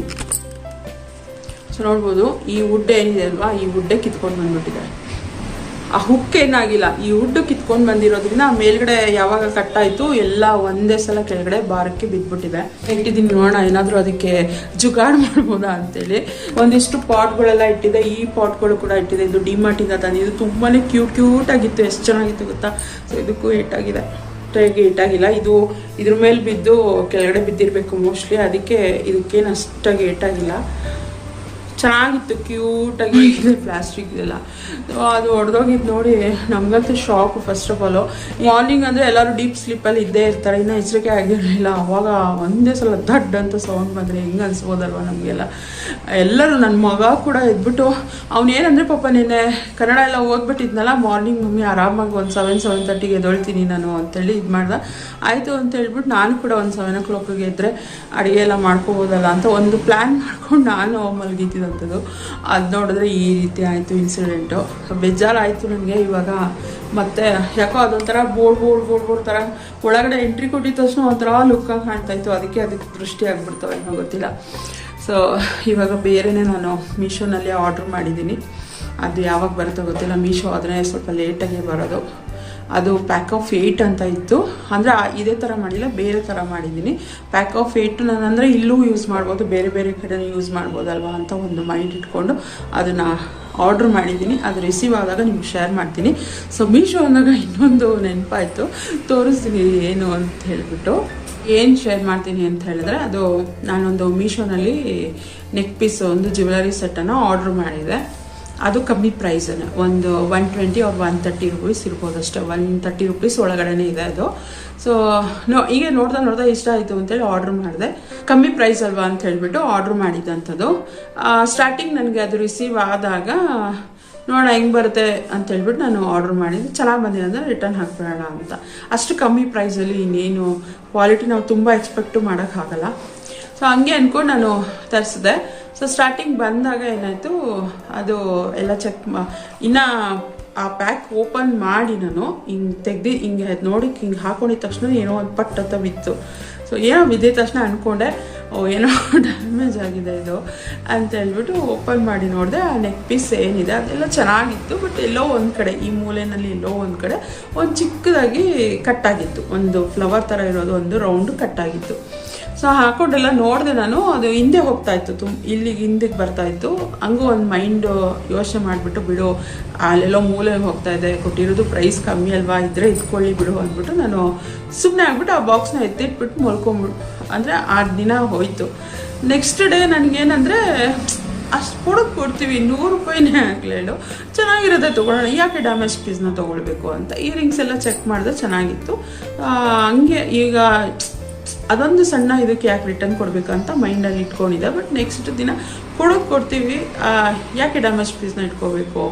ಸೊ ನೋಡ್ಬೋದು, ಈ ಉಡ್ಡೆ ಏನಿದೆ ಅಲ್ವಾ, ಈ ಉಡ್ಡೆ ಕಿತ್ಕೊಂಡು ಬಂದ್ಬಿಟ್ಟಿದೆ ಆ ಹುಕ್ ಏನಾಗಿಲ್ಲ, ಈ ಉಡ್ಡು ಕಿತ್ಕೊಂಡು ಬಂದಿರೋದ್ರಿಂದ ಮೇಲ್ಗಡೆ ಯಾವಾಗ ಕಟ್ಟಾಯಿತು, ಎಲ್ಲ ಒಂದೇ ಸಲ ಕೆಳಗಡೆ ಬಾರಕ್ಕೆ ಬಿದ್ದುಬಿಟ್ಟಿದೆ ಇಟ್ಟಿದ್ದೀನಿ ನೋಡೋಣ, ಏನಾದರೂ ಅದಕ್ಕೆ ಜುಗಾಡ್ ಮಾಡ್ಬೋದಾ ಅಂತೇಳಿ. ಒಂದಿಷ್ಟು ಪಾಟ್ಗಳೆಲ್ಲ ಇಟ್ಟಿದೆ, ಈ ಪಾಟ್ಗಳು ಕೂಡ ಇಟ್ಟಿದೆ. ಇದು ಡಿಮಾರ್ಟಿಂದ ತಂದಿದ್ದು. ತುಂಬಾ ಕ್ಯೂಟ್ ಕ್ಯೂಟ್ ಆಗಿತ್ತು ಎಷ್ಟು ಚೆನ್ನಾಗಿತ್ತು ಗೊತ್ತಾ? ಸೊ ಇದಕ್ಕೂ ಏಟಾಗಿದೆ ಟ್ರೇಗೆ ಏಟಾಗಿಲ್ಲ ಇದು ಇದ್ರ ಮೇಲೆ ಬಿದ್ದು ಕೆಳಗಡೆ ಬಿದ್ದಿರಬೇಕು ಮೋಸ್ಟ್ಲಿ. ಅದಕ್ಕೆ ಇದಕ್ಕೇನು ಅಷ್ಟಾಗಿ ಏಟಾಗಿಲ್ಲ ಚೆನ್ನಾಗಿತ್ತು, ಕ್ಯೂಟಾಗಿ ಪ್ಲಾಸ್ಟಿಕ್ ಎಲ್ಲ ಅದು ಹೊಡೆದೋಗಿದ್ದು ನೋಡಿ, ನಮಗಂತೂ shock first of all morning ಅಂದರೆ ಎಲ್ಲರೂ ಡೀಪ್ ಸ್ಲೀಪಲ್ಲಿ ಇದ್ದೇ ಇರ್ತಾರೆ, ಇನ್ನೂ ಎಚ್ಚರಿಕೆ ಆಗಿರಲಿಲ್ಲ. ಅವಾಗ ಒಂದೇ ಸಲ ದಡ್ ಅಂತ ಸೌಂಡ್ ಬಂದರೆ ಹೆಂಗೆ ಅನಿಸ್ಬೋದಲ್ವ ನಮಗೆಲ್ಲ. ಎಲ್ಲರೂ ನನ್ನ ಮಗ ಕೂಡ ಎದ್ಬಿಟ್ಟು ಅವನೇನಂದರೆ ಪಾಪ ನಿನ್ನೆ ಕನ್ನಡ ಎಲ್ಲ ಓದ್ಬಿಟ್ಟಿದ್ನಲ್ಲ ಮಾರ್ನಿಂಗ್ ಮಮ್ಮಿ ಆರಾಮಾಗಿ ಒಂದು ಸೆವೆನ್ ಸೆವೆನ್ ತರ್ಟಿಗೆ ಎದೊಳ್ತೀನಿ ನಾನು ಅಂತೇಳಿ ಇದು ಮಾಡ್ದೆ. ಆಯಿತು ಅಂತ ಹೇಳ್ಬಿಟ್ಟು ನಾನು ಕೂಡ ಒಂದು ಸೆವೆನ್ ಓ ಕ್ಲಾಕಿಗೆ ಎದ್ದರೆ ಅಡುಗೆ ಎಲ್ಲ ಮಾಡ್ಕೋಬೋದಲ್ಲ ಅಂತ ಒಂದು ಪ್ಲ್ಯಾನ್ ಮಾಡ್ಕೊಂಡು ನಾನು ಮಲಗಿದ್ದಂಥದ್ದು ಅದು ನೋಡಿದ್ರೆ ಈ ರೀತಿ ಆಯಿತು ಇನ್ಸಿಡೆಂಟು ಬೇಜಾರಾಯಿತು ನನಗೆ ಇವಾಗ. ಮತ್ತೆ ಯಾಕೋ ಅದೊಂಥರ ಬೋರ್ಡ್ ಬೋರ್ಡ್ ಬೋರ್ಡ್ ಬೋರ್ಡ್ ಥರ ಒಳಗಡೆ ಎಂಟ್ರಿ ಕೊಟ್ಟಿದ ತಕ್ಷಣ ಒಂಥರ ಲುಕ್ಕಾಗಿ ಕಾಣ್ತಾ ಇತ್ತು. ಅದಕ್ಕೆ ಅದಕ್ಕೆ ದೃಷ್ಟಿ ಆಗಿಬಿಡ್ತಾವೆ ಏನೋ ಗೊತ್ತಿಲ್ಲ. ಸೊ ಇವಾಗ ಬೇರೆನೇ ನಾನು ಮೀಶೋನಲ್ಲಿ ಆರ್ಡ್ರ್ ಮಾಡಿದ್ದೀನಿ. ಅದು ಯಾವಾಗ ಬರುತ್ತೋ ಗೊತ್ತಿಲ್ಲ. ಮೀಶೋ ಅದನ್ನೇ ಸ್ವಲ್ಪ ಲೇಟಾಗಿ ಬರೋದು. ಅದು ಪ್ಯಾಕ್ ಆಫ್ ಏಯ್ಟ್ ಅಂತ ಇತ್ತು. ಅಂದರೆ ಇದೇ ಥರ ಮಾಡಿಲ್ಲ, ಬೇರೆ ಥರ ಮಾಡಿದ್ದೀನಿ. ಪ್ಯಾಕ್ ಆಫ್ ಏಯ್ಟ್ ನಾನು ಅಂದರೆ ಇಲ್ಲೂ ಯೂಸ್ ಮಾಡ್ಬೋದು, ಬೇರೆ ಬೇರೆ ಕಡೆ ಯೂಸ್ ಮಾಡ್ಬೋದಲ್ವಾ ಅಂತ ಒಂದು ಮೈಂಡ್ ಇಟ್ಕೊಂಡು ಅದನ್ನು ಆರ್ಡ್ರ್ ಮಾಡಿದ್ದೀನಿ. ಅದು ರಿಸೀವ್ ಆದಾಗ ನಿಮ್ಗೆ ಶೇರ್ ಮಾಡ್ತೀನಿ. ಸೊ ಮೀಶೋ ಅಂದಾಗ ಇನ್ನೊಂದು ನೆನಪಾಯಿತು. ತೋರಿಸ್ತೀನಿ ಏನು ಅಂತ ಹೇಳಿಬಿಟ್ಟು. ಏನು ಶೇರ್ ಮಾಡ್ತೀನಿ ಅಂತ ಹೇಳಿದ್ರೆ, ಅದು ನಾನೊಂದು ಮೀಶೋನಲ್ಲಿ ನೆಕ್ ಪೀಸ್ ಒಂದು ಜ್ಯುವೆಲರಿ ಸೆಟ್ಟನ್ನು ಆರ್ಡ್ರ್ ಮಾಡಿದೆ. ಅದು ಕಮ್ಮಿ ಪ್ರೈಸನ್ನು ಒಂದು ಒನ್ ಟ್ವೆಂಟಿ ಅವ್ರ ಒನ್ ತರ್ಟಿ ರುಪೀಸ್ ಇರ್ಬೋದು ಅಷ್ಟೇ. ಒನ್ ತರ್ಟಿ ರುಪೀಸ್ ಒಳಗಡೆನೇ ಇದೆ ಅದು. ಸೊ ನೋ ಈಗ ನೋಡ್ದಾ ನೋಡ್ದಾ ಇಷ್ಟ ಆಯಿತು ಅಂತೇಳಿ ಆರ್ಡ್ರ್ ಮಾಡಿದೆ. ಕಮ್ಮಿ ಪ್ರೈಸ್ ಅಲ್ವಾ ಅಂತ ಹೇಳಿಬಿಟ್ಟು ಆರ್ಡ್ರ್ ಮಾಡಿದ್ದಂಥದ್ದು ಸ್ಟಾರ್ಟಿಂಗ್ ನನಗೆ ಅದು ರಿಸೀವ್ ಆದಾಗ, ನೋಡೋಣ ಹೆಂಗೆ ಬರುತ್ತೆ ಅಂತ ಹೇಳ್ಬಿಟ್ಟು ನಾನು ಆರ್ಡ್ರ್ ಮಾಡಿದ್ದೆ ಚೆನ್ನಾಗಿ ಬಂದಿದೆ ಅಂದರೆ ರಿಟರ್ನ್ ಹಾಕ್ಬಿಡೋಣ ಅಂತ. ಅಷ್ಟು ಕಮ್ಮಿ ಪ್ರೈಸಲ್ಲಿ ಇನ್ನೇನು ಕ್ವಾಲಿಟಿ ನಾವು ತುಂಬ ಎಕ್ಸ್ಪೆಕ್ಟು ಮಾಡೋಕ್ಕಾಗಲ್ಲ ಸೊ ಹಂಗೆ ಅಂದ್ಕೊಂಡು ನಾನು ತರಿಸಿದೆ. ಸೊ ಸ್ಟಾರ್ಟಿಂಗ್ ಬಂದಾಗ ಏನಾಯಿತು, ಅದು ಎಲ್ಲ ಚೆಕ್ ಇನ್ನು ಆ ಪ್ಯಾಕ್ ಓಪನ್ ಮಾಡಿ ನಾನು, ಹಿಂಗೆ ತೆಗ್ದು, ಹಿಂಗೆ ನೋಡಿ ಹಿಂಗೆ ಹಾಕೊಂಡಿದ ತಕ್ಷಣ ಏನೋ ಒಂದು ಪಟ್ ಅಂತ ಬಿತ್ತು. ಸೊ ಏನೋ ಬಿದ್ದಿದ ತಕ್ಷಣ ಅಂದ್ಕೊಂಡೆ ಏನೋ *laughs* ಡ್ಯಾಮೇಜ್ ಆಗಿದೆ ಇದು ಅಂತ ಹೇಳ್ಬಿಟ್ಟು ಓಪನ್ ಮಾಡಿ ನೋಡಿದೆ, ಆ ನೆಕ್ ಪೀಸ್ ಏನಿದೆ, ಅದೆಲ್ಲ ಚೆನ್ನಾಗಿತ್ತು ಬಟ್ ಎಲ್ಲೋ ಒಂದು ಕಡೆ, ಈ ಮೂಲೆಯಲ್ಲಿ ಎಲ್ಲೋ ಒಂದು ಕಡೆ, ಒಂದು ಚಿಕ್ಕದಾಗಿ ಕಟ್ಟಾಗಿತ್ತು ಒಂದು ಫ್ಲವರ್ ಥರ ಇರೋದು, ಒಂದು ರೌಂಡ್ ಕಟ್ಟಾಗಿತ್ತು ಸೊ ಹಾಕೊಂಡೆಲ್ಲ ನೋಡಿದೆ ನಾನು, ಅದು ಹಿಂದೆ ಹೋಗ್ತಾ ಇತ್ತು ತುಂಬ ಇಲ್ಲಿಗೆ ಹಿಂದಕ್ಕೆ ಬರ್ತಾ ಇತ್ತು. ಹಂಗೂ ಒಂದು ಮೈಂಡ್ ಯೋಚನೆ ಮಾಡಿಬಿಟ್ಟು, ಬಿಡು, ಅಲ್ಲೆಲ್ಲೋ ಮೂಲೆ ಹೋಗ್ತಾ ಇದೆ ಕೊಟ್ಟಿರೋದು ಪ್ರೈಸ್ ಕಮ್ಮಿ ಅಲ್ವಾ, ಇದ್ರೆ ಇಸ್ಕೊಳ್ಳಿ ಬಿಡು ಅಂದ್ಬಿಟ್ಟು ನಾನು ಸುಮ್ಮನೆ ಆಗ್ಬಿಟ್ಟು ಆ ಬಾಕ್ಸ್ನ ಎತ್ತಿಟ್ಬಿಟ್ಟು ಮಲ್ಕೊಂಬಿಟ್ಟು ಅಂದರೆ ಆ ದಿನ ಹೋಯ್ತು. ನೆಕ್ಸ್ಟ್ ಡೇ ನನಗೇನಂದರೆ, ಅಷ್ಟು ಕೊಡೋಕೆ ಕೊಡ್ತೀವಿ, ನೂರು ರೂಪಾಯಿನೇ ಆಗಲೇಳು ಚೆನ್ನಾಗಿರೋದೆ ತೊಗೊಳ್ಳೋಣ, ಯಾಕೆ ಡ್ಯಾಮೇಜ್ ಪೀಸ್ನ ತೊಗೊಳ್ಬೇಕು ಅಂತ. ಇಯರಿಂಗ್ಸ್ ಎಲ್ಲ ಚೆಕ್ ಮಾಡಿದ್ರೆ ಚೆನ್ನಾಗಿತ್ತು. ಹಂಗೆ ಈಗ ಅದೊಂದು ಸಣ್ಣ ಇದಕ್ಕೆ ಯಾಕೆ ರಿಟರ್ನ್ ಕೊಡಬೇಕಂತ ಮೈಂಡಲ್ಲಿ ಇಟ್ಕೊಂಡಿದ್ದೆ. ಬಟ್ ನೆಕ್ಸ್ಟ್ ದಿನ ಕೊಡೋಕೆ ಕೊಡ್ತೀವಿ. ಯಾಕೆ ಡ್ಯಾಮೇಜ್ ಪೀಸ್ನ ಇಟ್ಕೋಬೇಕು?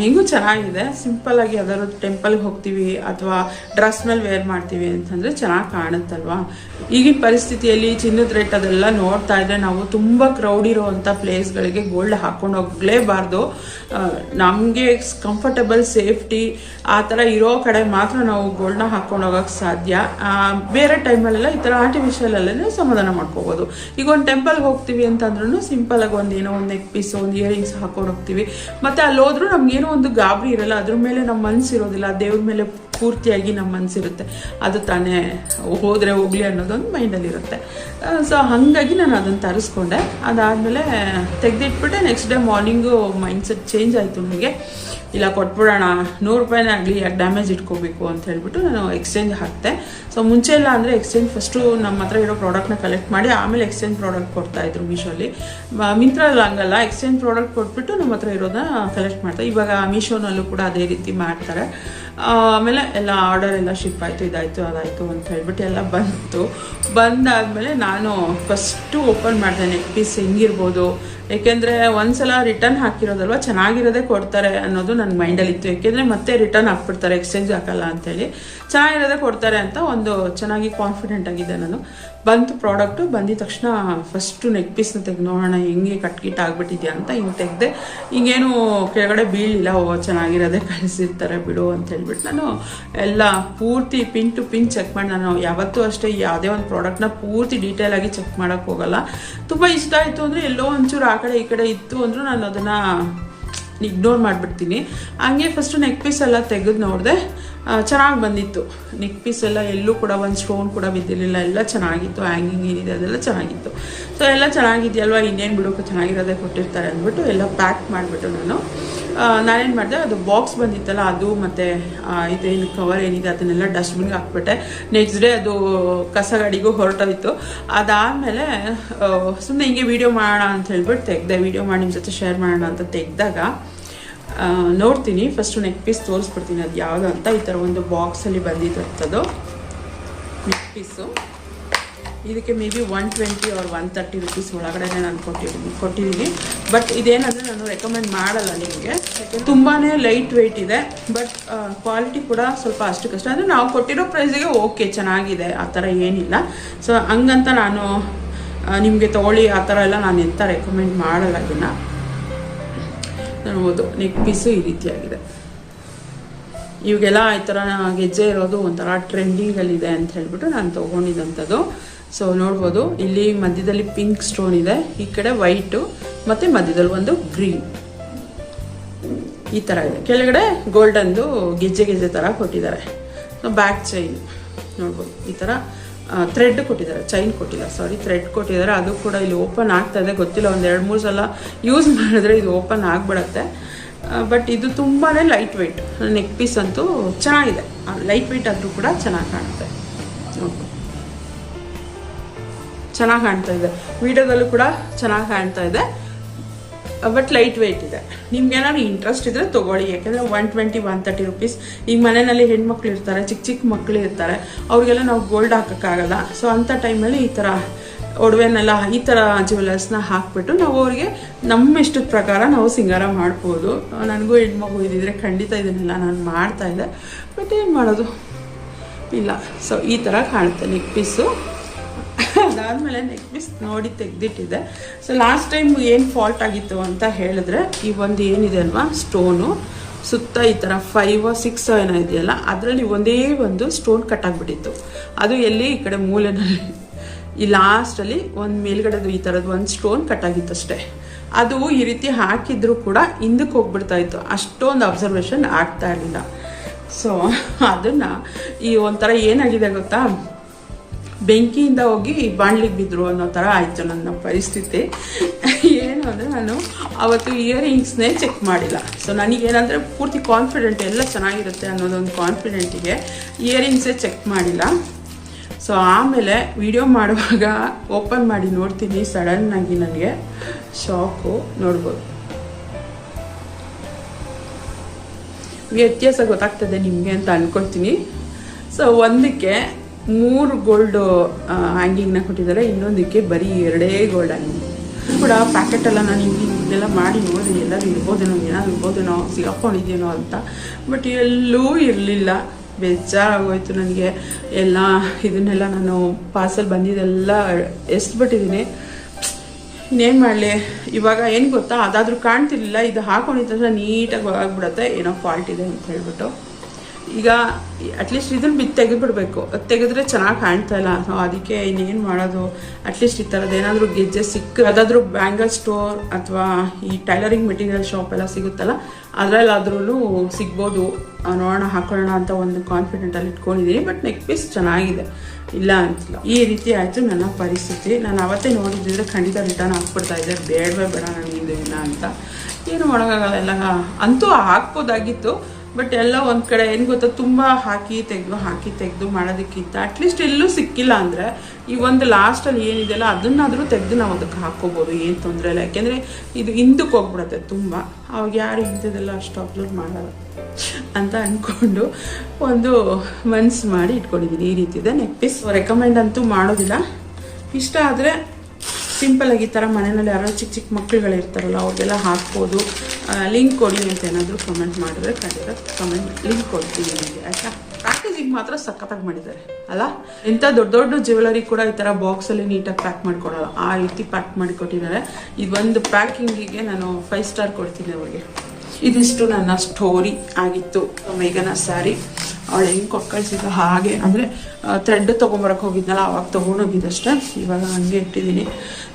ಹೆಂಗೂ ಚೆನ್ನಾಗಿದೆ. ಸಿಂಪಲ್ಲಾಗಿ ಯಾವ್ದಾದ್ರು ಟೆಂಪಲ್ಗೆ ಹೋಗ್ತೀವಿ ಅಥವಾ ಡ್ರೆಸ್ ಮೇಲೆ ವೇರ್ ಮಾಡ್ತೀವಿ ಅಂತಂದರೆ ಚೆನ್ನಾಗಿ ಕಾಣುತ್ತಲ್ವಾ? ಈಗಿನ ಪರಿಸ್ಥಿತಿಯಲ್ಲಿ ಚಿನ್ನದ ರೇಟ್ ಅದೆಲ್ಲ ನೋಡ್ತಾ ಇದ್ರೆ ನಾವು ತುಂಬ ಕ್ರೌಡ್ ಇರೋವಂಥ ಪ್ಲೇಸ್ಗಳಿಗೆ ಗೋಲ್ಡ್ ಹಾಕೊಂಡು ಹೋಗಲೇಬಾರ್ದು. ನಮಗೆ ಕಂಫರ್ಟಬಲ್ ಸೇಫ್ಟಿ ಆ ಥರ ಇರೋ ಕಡೆ ಮಾತ್ರ ನಾವು ಗೋಲ್ಡ್ನ ಹಾಕೊಂಡು ಹೋಗೋಕ್ಕೆ ಸಾಧ್ಯ. ಬೇರೆ ಟೈಮಲ್ಲೆಲ್ಲ ಈ ಥರ ಆರ್ಟಿಫಿಷಿಯಲಲ್ಲೇ ಸಮಾಧಾನ ಮಾಡ್ಕೋಬೋದು. ಈಗ ಒಂದು ಟೆಂಪಲ್ಗೆ ಹೋಗ್ತೀವಿ ಅಂತಂದ್ರೂ ಸಿಂಪಲಾಗಿ ಒಂದು ಏನೋ ಒಂದು ನೆಕ್ ಪೀಸ್ ಒಂದು ಇಯರಿಂಗ್ಸ್ ಹಾಕೊಂಡು ಹೋಗ್ತೀವಿ. ಮತ್ತು ಅಲ್ಲಿ ಹೋದ್ರೂ ನಮ್ಗೇನೋ ಒಂದು ಗಾಬರಿ ಇರಲ್ಲ, ಅದ್ರ ಮೇಲೆ ನಮ್ಮ ಮನಸ್ಸಿರೋದಿಲ್ಲ ದೇವ್ರ ಮೇಲೆ ಪೂರ್ತಿಯಾಗಿ ನಮ್ಮ ಮನಸ್ಸಿರುತ್ತೆ ಅದು ತಾನೇ ಹೋದರೆ ಹೋಗ್ಲಿ ಅನ್ನೋದೊಂದು ಮೈಂಡಲ್ಲಿರುತ್ತೆ ಸೊ ಹಾಗಾಗಿ ನಾನು ಅದನ್ನು ತರಿಸ್ಕೊಂಡೆ. ಅದಾದಮೇಲೆ ತೆಗೆದಿಟ್ಬಿಟ್ಟೆ next day morning mindset change ಆಯಿತು ನನಗೆ. ಇಲ್ಲ ಕೊಟ್ಬಿಡೋಣ, ನೂರು ರೂಪಾಯಿನೇ ಆಗಲಿ, ಯಾಕೆ ಡ್ಯಾಮೇಜ್ ಇಟ್ಕೋಬೇಕು ಅಂತ ಹೇಳ್ಬಿಟ್ಟು ನಾನು ಎಕ್ಸ್ಚೇಂಜ್ ಹಾಕ್ತೆ. ಸೊ ಮುಂಚೆ ಇಲ್ಲ ಅಂದರೆ ಎಕ್ಸ್ಚೇಂಜ್ ಫಸ್ಟು ನಮ್ಮ ಹತ್ರ ಇರೋ ಪ್ರಾಡಕ್ಟ್ನ ಕಲೆಕ್ಟ್ ಮಾಡಿ, ಆಮೇಲೆ ಎಕ್ಸ್ಚೇಂಜ್ ಪ್ರಾಡಕ್ಟ್ ಕೊಡ್ತಾಯಿದ್ರು ಮೀಶೋಲಿ ಮಿಂತ್ರಲ್ಲಿ ಹಂಗಲ್ಲ ಎಕ್ಸ್ಚೇಂಜ್ ಪ್ರಾಡಕ್ಟ್ ಕೊಟ್ಬಿಟ್ಟು ನಮ್ಮ ಹತ್ರ ಇರೋದನ್ನ ಕಲೆಕ್ಟ್ ಮಾಡ್ತಾರೆ ಇವಾಗ ಮೀಶೋನಲ್ಲೂ ಕೂಡ ಅದೇ ರೀತಿ ಮಾಡ್ತಾರೆ. ಆಮೇಲೆ ಎಲ್ಲ ಆರ್ಡರ್ ಎಲ್ಲ ಶಿಪ್ ಆಯಿತು, ಇದಾಯಿತು, ಅದಾಯಿತು ಅಂತ ಹೇಳ್ಬಿಟ್ಟು ಎಲ್ಲ ಬಂತು. ಬಂದಾದಮೇಲೆ ನಾನು ಫಸ್ಟು ಓಪನ್ ಮಾಡಿದೆ ನೆಕ್ ಪೀಸ್ ಹೆಂಗಿರ್ಬೋದು? ಏಕೆಂದರೆ ಒಂದ್ಸಲ ರಿಟರ್ನ್ ಹಾಕಿರೋದಲ್ವ, ಚೆನ್ನಾಗಿರೋದೇ ಕೊಡ್ತಾರೆ ಅನ್ನೋದು ನನ್ನ ಮೈಂಡಲ್ಲಿ ಇತ್ತು ಏಕೆಂದರೆ ಮತ್ತೆ ರಿಟರ್ನ್ ಹಾಕ್ಬಿಡ್ತಾರೆ ಎಕ್ಸ್ಚೇಂಜ್ ಹಾಕಲ್ಲ ಅಂತೇಳಿ. ಚೆನ್ನಾಗಿರೋದೇ ಕೊಡ್ತಾರೆ ಅಂತ ಒಂದು ಚೆನ್ನಾಗಿ ಕಾನ್ಫಿಡೆಂಟ್ ಆಗಿದ್ದೆ ನಾನು. ಬಂತು ಪ್ರಾಡಕ್ಟು, ಬಂದಿದ ತಕ್ಷಣ ಫಸ್ಟು ನೆಕ್ ಪೀಸ್ನ ತೆಗೆದು ನೋಡೋಣ, ಹೆಂಗೆ ಕಟ್ಕಿಟ್ ಆಗ್ಬಿಟ್ಟಿದ್ಯಾ ಅಂತ ಹಿಂಗೆ ತೆಗೆದೆ, ಹಿಂಗೇನು ಕೆಳಗಡೆ ಬೀಳಿಲ್ಲ ಓ, ಚೆನ್ನಾಗಿರೋದೇ ಕಳಿಸಿರ್ತಾರೆ ಬಿಡು ಅಂತ ಹೇಳ್ಬಿಟ್ಟು ನಾನು ಎಲ್ಲ ಪೂರ್ತಿ ಪಿನ್ ಟು ಪಿನ್ ಚೆಕ್ ಮಾಡಿ, ನಾನು ಯಾವತ್ತೂ ಅಷ್ಟೇ ಯಾವುದೇ ಒಂದು ಪ್ರಾಡಕ್ಟ್ನ ಪೂರ್ತಿ ಡೀಟೇಲ್ ಆಗಿ ಚೆಕ್ ಮಾಡೋಕ್ಕೆ ಹೋಗಲ್ಲ. ತುಂಬ ಇಷ್ಟ ಆಯಿತು ಅಂದರೆ ಎಲ್ಲೋ ಒಂಚೂರು ಆ ಕಡೆ ಈ ಕಡೆ ಇತ್ತು ಅಂದರೂ ನಾನು ಅದನ್ನು ಇಗ್ನೋರ್ ಮಾಡಿಬಿಡ್ತೀನಿ. ಹಂಗೆ ಫಸ್ಟು ನೆಕ್ ಪೀಸ್ ಎಲ್ಲ ತೆಗೆದು ನೋಡಿದೆ ಚೆನ್ನಾಗಿ ಬಂದಿತ್ತು. ನೆಕ್ ಪೀಸ್ ಎಲ್ಲ ಎಲ್ಲೂ ಕೂಡ ಒಂದು ಸ್ಟೋನ್ ಕೂಡ ಬಿದ್ದಿರಲಿಲ್ಲ. ಎಲ್ಲ ಚೆನ್ನಾಗಿತ್ತು. ಹ್ಯಾಂಗಿಂಗ್ ಏನಿದೆ ಅದೆಲ್ಲ ಚೆನ್ನಾಗಿತ್ತು. ಸೊ ಎಲ್ಲ ಚೆನ್ನಾಗಿದೆಯಲ್ವ? ಇನ್ನೇನು ಬಿಡೋಕೆ ಚೆನ್ನಾಗಿರೋದೇ ಕೊಟ್ಟಿರ್ತಾರೆ ಅಂದ್ಬಿಟ್ಟು ಎಲ್ಲ ಪ್ಯಾಕ್ ಮಾಡಿಬಿಟ್ಟು ನಾನು ನಾನೇನು ಮಾಡಿದೆ, ಅದು ಬಾಕ್ಸ್ ಬಂದಿತ್ತಲ್ಲ, ಅದು ಮತ್ತು ಇದೇನು ಕವರ್ ಏನಿದೆ ಅದನ್ನೆಲ್ಲ ಡಸ್ಟ್ಬಿನ್ಗೆ ಹಾಕ್ಬಿಟ್ಟೆ. ನೆಕ್ಸ್ಟ್ ಡೇ ಅದು ಕಸ ಗಾಡಿಗೂ ಹೊರಟೋಯ್ತು. ಅದಾದಮೇಲೆ ಸುಮ್ಮನೆ ಹಿಂಗೆ ವೀಡಿಯೋ ಮಾಡೋಣ ಅಂತ ಹೇಳ್ಬಿಟ್ಟು ತೆಗ್ದೆ. ವೀಡಿಯೋ ಮಾಡಿ ನಿಮ್ಮ ಜೊತೆ ಶೇರ್ ಮಾಡೋಣ ಅಂತ ತೆಗೆದಾಗ ನೋಡ್ತೀನಿ. ಫಸ್ಟು ನೆಕ್ ಪೀಸ್ ತೋರಿಸ್ಬಿಡ್ತೀನಿ. ಅದು ಯಾವುದು ಅಂತ. ಈ ಥರ ಒಂದು ಬಾಕ್ಸಲ್ಲಿ ಬಂದಿದ್ದಂಥದ್ದು ನೆಕ್ ಪೀಸು ಇದಕ್ಕೆ maybe one twenty or one thirty rupees ಒಳಗಡೆ ನಾನು ಕೊಟ್ಟಿದ್ದೀನಿ ಕೊಟ್ಟಿದ್ದೀನಿ. ಬಟ್ ಇದೇನಂದರೆ ನಾನು ರೆಕಮೆಂಡ್ ಮಾಡಲ್ಲ ನಿಮಗೆ. ತುಂಬಾ ಲೈಟ್ ವೆಯ್ಟ್ ಇದೆ. ಬಟ್ ಕ್ವಾಲಿಟಿ ಕೂಡ ಸ್ವಲ್ಪ ಅಷ್ಟು ಕಷ್ಟ. ಅಂದರೆ ನಾವು ಕೊಟ್ಟಿರೋ ಪ್ರೈಸಿಗೆ ಓಕೆ ಚೆನ್ನಾಗಿದೆ. ಆ ಥರ ಏನಿಲ್ಲ. ಸೊ ಹಂಗಂತ ನಾನು ನಿಮಗೆ ತೊಗೊಳ್ಳಿ. ಆ ಥರ ಎಲ್ಲ ನಾನು ಎಂಥ ರೆಕಮೆಂಡ್ ಮಾಡಲ್ಲ ಇದನ್ನು. ನೋಡ್ಬೋದು ನೆಕ್ ಪೀಸು ಈ ರೀತಿಯಾಗಿದೆ. ಇವಾಗೆಲ್ಲ ಈ ಥರ ಗೆಜ್ಜೆ ಇರೋದು ಒಂಥರ ಟ್ರೆಂಡಿಂಗಲ್ಲಿದೆ ಅಂತ ಹೇಳ್ಬಿಟ್ಟು ನಾನು ತೊಗೊಂಡಿದ್ದಂಥದ್ದು ಸೊ ನೋಡ್ಬೋದು, ಇಲ್ಲಿ ಮಧ್ಯದಲ್ಲಿ ಪಿಂಕ್ ಸ್ಟೋನ್ ಇದೆ, ಈ ಕಡೆ ವೈಟು, ಮತ್ತು ಮಧ್ಯದಲ್ಲಿ ಒಂದು ಗ್ರೀನ್. ಈ ಥರ ಇದೆ. ಕೆಳಗಡೆ ಗೋಲ್ಡನ್ದು ಗೆಜ್ಜೆ ಗೆಜ್ಜೆ ಥರ ಕೊಟ್ಟಿದ್ದಾರೆ. ಸೊ ಬ್ಯಾಕ್ ಚೈನ್, ನೋಡ್ಬೋದು, ಈ ಥರ ಥ್ರೆಡ್ ಕೊಟ್ಟಿದ್ದಾರೆ ಚೈನ್ ಕೊಟ್ಟಿದ್ದಾರೆ ಸಾರಿ ಥ್ರೆಡ್ ಕೊಟ್ಟಿದ್ದಾರೆ. ಅದು ಕೂಡ ಇಲ್ಲಿ ಓಪನ್ ಆಗ್ತಾ ಇದೆ, ಗೊತ್ತಿಲ್ಲ, ಒಂದು ಎರಡು ಮೂರು ಸಲ ಯೂಸ್ ಮಾಡಿದ್ರೆ ಇದು ಓಪನ್ ಆಗಿಬಿಡತ್ತೆ. ಬಟ್ ಇದು ತುಂಬಾ ಲೈಟ್ ವೆಯ್ಟ್ ನೆಕ್ ಪೀಸ್ ಅಂತೂ ಚೆನ್ನಾಗಿದೆ. ಲೈಟ್ ವೆಯ್ಟ್ ಆದರೂ ಕೂಡ ಚೆನ್ನಾಗಿ ಕಾಣುತ್ತೆ. ಚೆನ್ನಾಗಿ ಕಾಣ್ತಾ ಇದೆ. ವಿಡಿಯೋದಲ್ಲೂ ಕೂಡ ಚೆನ್ನಾಗಿ ಕಾಣ್ತಾ ಇದೆ. ಬಟ್ ಲೈಟ್ ವೆಯ್ಟ್ ಇದೆ. ನಿಮ್ಗೆ ಏನಾದ್ರು ಇಂಟ್ರೆಸ್ಟ್ ಇದ್ರೆ ತಗೊಳ್ಳಿ. ಯಾಕಂದ್ರೆ one twenty one thirty rupees ಈಗ ಮನೆಯಲ್ಲಿ ಹೆಣ್ಮಕ್ಳು ಇರ್ತಾರೆ, ಚಿಕ್ಕ ಚಿಕ್ಕ ಮಕ್ಕಳು ಇರ್ತಾರೆ. ಅವ್ರಿಗೆಲ್ಲ ನಾವು ಗೋಲ್ಡ್ ಹಾಕೋಕ್ಕಾಗಲ್ಲ. ಸೊ ಅಂಥ ಟೈಮಲ್ಲಿ ಈ ಥರ ಒಡವೆನೆಲ್ಲ, ಈ ಥರ ಜ್ಯುವೆಲರ್ಸ್ನ ಹಾಕ್ಬಿಟ್ಟು ನಾವು ಅವ್ರಿಗೆ ನಮ್ಮ ಇಷ್ಟದ ಪ್ರಕಾರ ನಾವು ಸಿಂಗಾರ ಮಾಡ್ಬೋದು. ನನಗೂ ಹೆಣ್ಮಗು ಇದ್ದಿದ್ರೆ ಖಂಡಿತ ಇದನ್ನೆಲ್ಲ ನಾನು ಮಾಡ್ತಾಯಿದ್ದೆ ಬಟ್ ಏನು ಮಾಡೋದು? ಇಲ್ಲ. ಸೊ ಈ ಥರ ಕಾಣುತ್ತೆ ನೆಕ್ ಪೀಸು ಅದಾದಮೇಲೆ ನೆಕ್ ಪೀಸ್ ನೋಡಿ ತೆಗೆದಿಟ್ಟಿದ್ದೆ ಸೊ ಲಾಸ್ಟ್ ಟೈಮ್ ಏನು ಫಾಲ್ಟ್ ಆಗಿತ್ತು ಅಂತ ಹೇಳಿದ್ರೆ, ಈ ಒಂದು ಏನಿದೆ ಅಲ್ವಾ ಸ್ಟೋನು ಸುತ್ತ ಈ ಥರ ಫೈವ್ ಸಿಕ್ಸ್ ಏನೋ ಇದೆಯಲ್ಲ, ಅದರಲ್ಲಿ ಒಂದೇ ಒಂದು ಸ್ಟೋನ್ ಕಟ್ ಆಗಿಬಿಟ್ಟಿತ್ತು. ಅದು ಎಲ್ಲಿ? ಈ ಕಡೆ ಮೂಲೆನಲ್ಲಿ. ಈ ಲಾಸ್ಟಲ್ಲಿ ಒಂದು ಮೇಲ್ಗಡೆದು ಈ ಥರದ್ದು ಒಂದು ಸ್ಟೋನ್ ಕಟ್ ಆಗಿತ್ತು ಅಷ್ಟೇ. ಅದು ಈ ರೀತಿ ಹಾಕಿದ್ರು ಕೂಡ ಹಿಂದಕ್ಕೆ ಹೋಗ್ಬಿಡ್ತಾ ಇತ್ತು. ಅಷ್ಟೊಂದು ಅಬ್ಸರ್ವೇಷನ್ ಆಗ್ತಾ ಇರಲಿಲ್ಲ. ಸೊ ಅದನ್ನು ಈ ಒಂಥರ ಏನಾಗಿದೆ ಗೊತ್ತಾ? ಬೆಂಕಿಯಿಂದ ಹೋಗಿ ಬಾಣ್ಲಿಗೆ ಬಿದ್ದರು ಅನ್ನೋ ಥರ ಆಯಿತು ನನ್ನ ಪರಿಸ್ಥಿತಿ. ಏನು ಅಂದರೆ ನಾನು ಅವತ್ತು ಇಯರಿಂಗ್ಸ್ನೇ ಚೆಕ್ ಮಾಡಿಲ್ಲ. ಸೊ ನನಗೇನಂದರೆ ಪೂರ್ತಿ ಕಾನ್ಫಿಡೆಂಟ್ ಎಲ್ಲ ಚೆನ್ನಾಗಿರುತ್ತೆ ಅನ್ನೋದೊಂದು ಕಾನ್ಫಿಡೆಂಟಿಗೆ ಇಯರಿಂಗ್ಸೇ ಚೆಕ್ ಮಾಡಿಲ್ಲ. ಸೊ ಆಮೇಲೆ ವಿಡಿಯೋ ಮಾಡುವಾಗ ಓಪನ್ ಮಾಡಿ ನೋಡ್ತೀನಿ ಸಡನ್ನಾಗಿ ನನಗೆ ಶಾಕು ನೋಡ್ಬೋದು. ವ್ಯತ್ಯಾಸ ಗೊತ್ತಾಗ್ತದೆ ನಿಮಗೆ ಅಂತ ಅಂದ್ಕೊಳ್ತೀನಿ ಸೊ ಒಂದಕ್ಕೆ ಮೂರು ಗೋಲ್ಡ್ ಹ್ಯಾಂಗಿಂಗ್ನ ಕೊಟ್ಟಿದ್ದಾರೆ. ಇನ್ನೊಂದಕ್ಕೆ ಬರೀ ಎರಡೇ ಗೋಲ್ಡ್ ಹ್ಯಾಂಗಿಂಗ್ ಕೂಡ ಪ್ಯಾಕೆಟ್ ಎಲ್ಲ ನಾನು ಹಿಂಗೆ ಇದೆಲ್ಲ ಮಾಡಿ ನೋಡಿ ಎಲ್ಲರೂ ಇರ್ಬೋದೇನೋ, ಏನಾದ್ರು ಇರ್ಬೋದೇನೋ ಸಿಗಾಕೊಂಡಿದ್ದೇನೋ ಅಂತ. ಬಟ್ ಎಲ್ಲೂ ಇರಲಿಲ್ಲ. ಬೇಜಾರಾಗೋಯ್ತು ನನಗೆ. ಎಲ್ಲ ಇದನ್ನೆಲ್ಲ ನಾನು ಪಾರ್ಸಲ್ ಬಂದಿದ್ದೆಲ್ಲ ಬಿಟ್ಟಿದ್ದೀನಿ ಇನ್ನೇನು ಮಾಡಲಿ? ಇವಾಗ ಏನು ಗೊತ್ತಾ? ಅದಾದರೂ ಕಾಣ್ತಿರ್ಲಿಲ್ಲ. ಇದು ಹಾಕೊಂಡಿದ್ದ ನೀಟಾಗಿ ಆಗ್ಬಿಡುತ್ತೆ ಏನೋ ಫಾಲ್ಟ್ ಇದೆ ಅಂತ ಹೇಳ್ಬಿಟ್ಟು. ಈಗ ಅಟ್ಲೀಸ್ಟ್ ಇದನ್ನ ಬಿದ್ದು ತೆಗೆದ್ಬಿಡ್ಬೇಕು. ಅದು ತೆಗೆದ್ರೆ ಚೆನ್ನಾಗಿ ಕಾಣ್ತಾ ಇಲ್ಲ. ಸೊ ಅದಕ್ಕೆ ಇನ್ನೇನು ಮಾಡೋದು? ಅಟ್ಲೀಸ್ಟ್ ಈ ಥರದ್ದು ಏನಾದರೂ ಗೆಜ್ಜೆ ಸಿಕ್ಕ ಯಾವುದಾದ್ರೂ ಬ್ಯಾಂಗಲ್ ಸ್ಟೋರ್ ಅಥವಾ ಈ ಟೈಲರಿಂಗ್ ಮೆಟೀರಿಯಲ್ ಶಾಪ್ ಎಲ್ಲ ಸಿಗುತ್ತಲ್ಲ ಅದರಲ್ಲಾದ್ರೂ ಸಿಗ್ಬೋದು. ನೋಡೋಣ, ಹಾಕೊಳ್ಳೋಣ ಅಂತ ಒಂದು ಕಾನ್ಫಿಡೆಂಟಲ್ಲಿ ಇಟ್ಕೊಂಡಿದ್ದೀನಿ ಬಟ್ ನೆಕ್ ಪೀಸ್ ಚೆನ್ನಾಗಿದೆ. ಇಲ್ಲ ಅಂತಿಲ್ಲ. ಈ ರೀತಿ ಆಯಿತು ನನ್ನ ಪರಿಸ್ಥಿತಿ. ನಾನು ಅವತ್ತೇ ನೋಡಿದ್ದಿದ್ರೆ ಖಂಡಿತ ರಿಟರ್ನ್ ಹಾಕ್ಬಿಡ್ತಾ ಇದ್ದೆ. ಬೇಡವೇ ಬೇಡ ನನಗೆ ಇದು ಇಲ್ಲ ಅಂತ. ಏನು ಮಾಡೋಕ್ಕಾಗಲ್ಲ ಎಲ್ಲ ಅಂತೂ ಹಾಕ್ಬೋದಾಗಿತ್ತು ಬಟ್ ಎಲ್ಲ ಒಂದು ಕಡೆ, ಏನು ಗೊತ್ತಾ, ತುಂಬ ಹಾಕಿ ತೆಗೆದು ಹಾಕಿ ತೆಗೆದು ಮಾಡೋದಕ್ಕಿಂತ ಅಟ್ಲೀಸ್ಟ್ ಎಲ್ಲೂ ಸಿಕ್ಕಿಲ್ಲ ಅಂದರೆ ಈ ಒಂದು ಲಾಸ್ಟಲ್ಲಿ ಏನಿದೆಯಲ್ಲ, ಅದನ್ನಾದರೂ ತೆಗೆದು ನಾವು ಅದಕ್ಕೆ ಹಾಕೋಬಹುದು ಏನು ತೊಂದರೆ ಇಲ್ಲ. ಯಾಕೆಂದರೆ ಇದು ಹಿಂದಕ್ಕೆ ಹೋಗ್ಬಿಡುತ್ತೆ ತುಂಬ. ಅವಾಗ ಯಾರು ಇಂಥದ್ದೆಲ್ಲ ಅಷ್ಟು ಅಬ್ಸರ್ವ್ ಮಾಡಲ್ಲ ಅಂತ ಅಂದ್ಕೊಂಡು ಒಂದು ಮನ್ಸು ಮಾಡಿ ಇಟ್ಕೊಂಡಿದ್ದೀನಿ ಈ ರೀತಿ ಇದೆ ನೆಕ್ ಪೀಸ್ ರೆಕಮೆಂಡ್ ಅಂತೂ ಮಾಡೋದಿಲ್ಲ. ಇಷ್ಟ ಆದರೆ ಸಿಂಪಲಾಗಿ ಈ ಥರ ಮನೆಯಲ್ಲಿ ಯಾರೋ ಚಿಕ್ಕ ಚಿಕ್ಕ ಮಕ್ಕಳುಗಳಿರ್ತಾರಲ್ಲ ಅವ್ರಿಗೆಲ್ಲ ಹಾಕ್ಬೋದು. ಲಿಂಕ್ ಕೊಡಿ ಅಂತ ಏನಾದರೂ ಕಮೆಂಟ್ ಮಾಡಿದ್ರೆ ಖಂಡಿತ ಕಮೆಂಟ್ ಲಿಂಕ್ ಕೊಡ್ತೀನಿ ನಿಮಗೆ, ಆಯಿತಾ? ಪ್ಯಾಕೇಜಿಂಗ್ ಮಾತ್ರ ಸಖತ್ತಾಗಿ ಮಾಡಿದ್ದಾರೆ, ಅಲ್ಲ? ಇಂಥ ದೊಡ್ಡ ದೊಡ್ಡ ಜ್ಯುವೆಲರಿ ಕೂಡ ಈ ಥರ ಬಾಕ್ಸಲ್ಲಿ ನೀಟಾಗಿ ಪ್ಯಾಕ್ ಮಾಡಿಕೊಡೋಲ್ಲ. ಆ ರೀತಿ ಪ್ಯಾಕ್ ಮಾಡಿ ಕೊಟ್ಟಿದ್ದಾರೆ ಇದೊಂದು ಪ್ಯಾಕಿಂಗಿಗೆ ನಾನು ಫೈವ್ ಸ್ಟಾರ್ ಕೊಡ್ತೀನಿ ಅವ್ರಿಗೆ. ಇದಿಷ್ಟು ನನ್ನ ಸ್ಟೋರಿ ಆಗಿತ್ತು ಮೇಘನ ಸ್ಯಾರಿ ಅವಳು ಹೆಂಗೆ ಕೊಟ್ಟು ಹಾಗೆ, ಅಂದರೆ ಥ್ರೆಡ್ ತೊಗೊಂಬರಕ್ಕೆ ಹೋಗಿದ್ನಲ್ಲ, ಅವಾಗ ತೊಗೊಂಡೋಗಿದ್ದಷ್ಟೇ ಇವಾಗ ಹಂಗೆ ಇಟ್ಟಿದ್ದೀನಿ.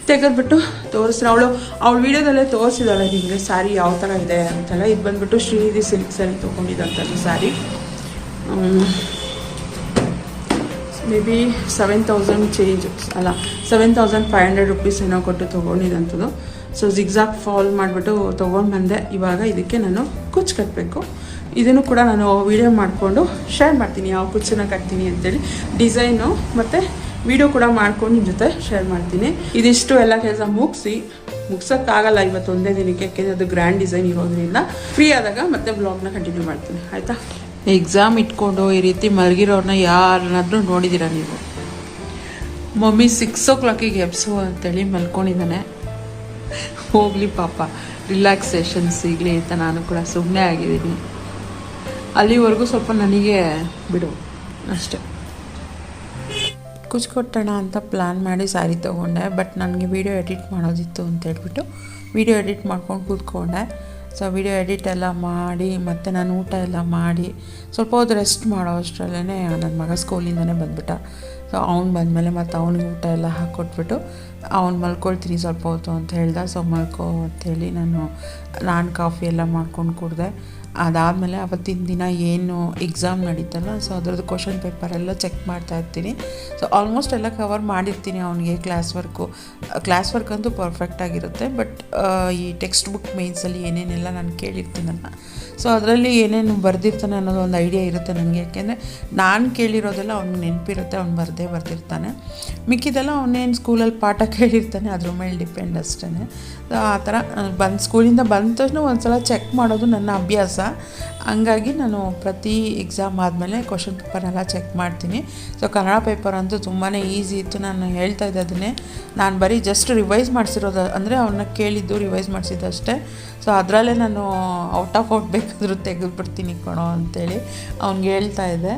ತೆಗೆದ್ಬಿಟ್ಟು ತೋರಿಸ್ತೀನಿ. ಅವಳು ಅವಳು ವೀಡಿಯೋದಲ್ಲೇ ತೋರಿಸಿದಾಳೆ ನಿಮಗೆ ಸ್ಯಾರಿ ಯಾವ ಥರ ಇದೆ ಅಂತೆಲ್ಲ. ಇದು ಬಂದುಬಿಟ್ಟು Srinidhi silk sari ತೊಗೊಂಡಿದ್ದಂಥದ್ದು saree maybe seven thousand change ಅಲ್ಲ seven thousand five hundred rupees ಏನೋ ಕೊಟ್ಟು ತೊಗೊಂಡಿದ್ದಂಥದ್ದು ಸೊ ಜಿಗ್ಸಾಕ್ ಫಾಲ್ ಮಾಡಿಬಿಟ್ಟು ತೊಗೊಂಡು ಬಂದೆ ಇವಾಗ ಇದಕ್ಕೆ ನಾನು ಕುಚ್ಚು ಕಟ್ಟಬೇಕು ಇದನ್ನು ಕೂಡ ನಾನು ವೀಡಿಯೋ ಮಾಡಿಕೊಂಡು ಶೇರ್ ಮಾಡ್ತೀನಿ, ಯಾವ ಕುಚ್ಚನ್ನು ಕಟ್ತೀನಿ ಅಂತೇಳಿ. ಡಿಸೈನು ಮತ್ತು ವಿಡಿಯೋ ಕೂಡ ಮಾಡ್ಕೊಂಡು ನಿಮ್ಮ ಜೊತೆ ಶೇರ್ ಮಾಡ್ತೀನಿ. ಇದಿಷ್ಟು ಎಲ್ಲ ಕೆಲಸ ಮುಗಿಸಿ, ಮುಗ್ಸೋಕ್ಕಾಗಲ್ಲ ಇವತ್ತು ಒಂದೇ ದಿನಕ್ಕೆ, ಯಾಕೆಂದರೆ ಅದು ಗ್ರ್ಯಾಂಡ್ ಡಿಸೈನ್ ಇರೋದ್ರಿಂದ. ಫ್ರೀ ಆದಾಗ ಮತ್ತೆ ಬ್ಲಾಗ್ನ ಕಂಟಿನ್ಯೂ ಮಾಡ್ತೀನಿ. ಆಯಿತಾ? ಎಕ್ಸಾಮ್ ಇಟ್ಕೊಂಡು ಈ ರೀತಿ ಮಲಗಿರೋರನ್ನ ಯಾರನ್ನಾದರೂ ನೋಡಿದ್ದೀರಾ ನೀವು? ಮಮ್ಮಿ ಸಿಕ್ಸ್ ಓ ಕ್ಲಾಕಿಗೆ ಎಬ್ಸು ಅಂತೇಳಿ ಮಲ್ಕೊಂಡಿದ್ದಾನೆ. ಹೋಗಲಿ ಪಾಪ. ರಿಲ್ಯಾಕ್ಸೇಷನ್ ಸಿಗಲಿ ಅಂತ ನಾನು ಕೂಡ ಸುಮ್ಮನೆ ಆಗಿದ್ದೀನಿ. ಅಲ್ಲಿವರೆಗೂ ಸ್ವಲ್ಪ ನನಗೆ ಬಿಡು. ಅಷ್ಟೆ. ಕುಚ್ಕೊಟ್ಟೋಣ ಅಂತ ಪ್ಲ್ಯಾನ್ ಮಾಡಿ ಸ್ಯಾರಿ ತೊಗೊಂಡೆ ಬಟ್ ನನಗೆ ವೀಡಿಯೋ ಎಡಿಟ್ ಮಾಡೋದಿತ್ತು ಅಂತ ಹೇಳ್ಬಿಟ್ಟು ವೀಡಿಯೋ ಎಡಿಟ್ ಮಾಡ್ಕೊಂಡು ಕೂತ್ಕೊಂಡೆ. ಸೊ ವೀಡಿಯೋ ಎಡಿಟ್ ಎಲ್ಲ ಮಾಡಿ, ಮತ್ತು ನಾನು ಊಟ ಎಲ್ಲ ಮಾಡಿ, ಸ್ವಲ್ಪ ಹೊತ್ತು ರೆಸ್ಟ್ ಮಾಡೋ ಅಷ್ಟರಲ್ಲೇ ನನ್ನ ಮಗ ಸ್ಕೂಲಿಂದನೇ ಬಂದ್ಬಿಟ್ಟ. ಸೊ ಅವ್ನು ಬಂದಮೇಲೆ ಮತ್ತು ಅವ್ನಿಗೆ ಊಟ ಎಲ್ಲ ಹಾಕ್ಕೊಟ್ಬಿಟ್ಟು ಅವ್ನು ಮಲ್ಕೊಳ್ತೀನಿ ಸ್ವಲ್ಪ ಹೊತ್ತು ಅಂತ ಹೇಳ್ದ. ಸೊ ಮಲ್ಕೋ ಅಂಥೇಳಿ ನಾನು ನಾನು ಕಾಫಿ ಎಲ್ಲ ಮಾಡ್ಕೊಂಡು ಕುಡಿದೆ. ಅದಾದಮೇಲೆ ಅವತ್ತಿನ ದಿನ ಏನು ಎಕ್ಸಾಮ್ ನಡೀತಲ್ಲ ಸೊ ಅದರದ್ದು ಕ್ವಶನ್ ಎಲ್ಲ ಚೆಕ್ ಮಾಡ್ತಾ ಇರ್ತೀನಿ. ಸೊ ಆಲ್ಮೋಸ್ಟ್ ಎಲ್ಲ ಕವರ್ ಮಾಡಿರ್ತೀನಿ ಅವನಿಗೆ ಕ್ಲಾಸ್ ವರ್ಕು ಕ್ಲಾಸ್ ವರ್ಕ್ ಅಂತೂ ಪರ್ಫೆಕ್ಟ್ ಆಗಿರುತ್ತೆ ಬಟ್ ಈ ಟೆಕ್ಸ್ಟ್ ಬುಕ್ ಮೇನ್ಸಲ್ಲಿ ಏನೇನೆಲ್ಲ ನಾನು ಕೇಳಿರ್ತೀನಲ್ಲ ಸೊ ಅದರಲ್ಲಿ ಏನೇನು ಬರೆದಿರ್ತಾನೆ ಅನ್ನೋದು ಒಂದು ಐಡಿಯಾ ಇರುತ್ತೆ ನನಗೆ. ಯಾಕೆಂದರೆ ನಾನು ಕೇಳಿರೋದೆಲ್ಲ ಅವ್ನು ನೆನಪಿರುತ್ತೆ, ಅವ್ನು ಬರದೇ ಬರ್ದಿರ್ತಾನೆ. ಮಿಕ್ಕಿದೆಲ್ಲ ಅವನೇನು ಸ್ಕೂಲಲ್ಲಿ ಪಾಠ ಕೇಳಿರ್ತಾನೆ, ಅದ್ರ ಮೇಲೆ ಡಿಪೆಂಡ್ ಅಷ್ಟೇ ಆ ಥರ ಬಂದು ಸ್ಕೂಲಿಂದ ಬಂದ ತಕ್ಷಣ ಒಂದು ಸಲ ಚೆಕ್ ಮಾಡೋದು ನನ್ನ ಅಭ್ಯಾಸ. ಹಂಗಾಗಿ ನಾನು ಪ್ರತಿ ಎಕ್ಸಾಮ್ ಆದಮೇಲೆ ಕ್ವಶನ್ ಪೇಪರ್ನೆಲ್ಲ ಚೆಕ್ ಮಾಡ್ತೀನಿ. ಸೊ ಕನ್ನಡ ಪೇಪರ್ ಅಂತೂ ತುಂಬಾ ಈಸಿ ಇತ್ತು. ನಾನು ಹೇಳ್ತಾ ಇದ್ದೆ ಅದನ್ನೇ. ನಾನು ಬರೀ ಜಸ್ಟ್ ರಿವೈಸ್ ಮಾಡಿಸಿರೋದು, ಅಂದರೆ ಅವನ್ನ ಕೇಳಿದ್ದು ರಿವೈಸ್ ಮಾಡಿಸಿದ್ದಷ್ಟೇ ಸೊ ಅದರಲ್ಲೇ ನಾನು ಔಟ್ ಆಫ್ ಔಟ್ ಬೇಕಾದರೂ ತೆಗೆದುಬಿಡ್ತೀನಿ ಕಣೋ ಅಂತೇಳಿ ಅವ್ನಿಗೆ ಹೇಳ್ತಾ ಇದ್ದೆ.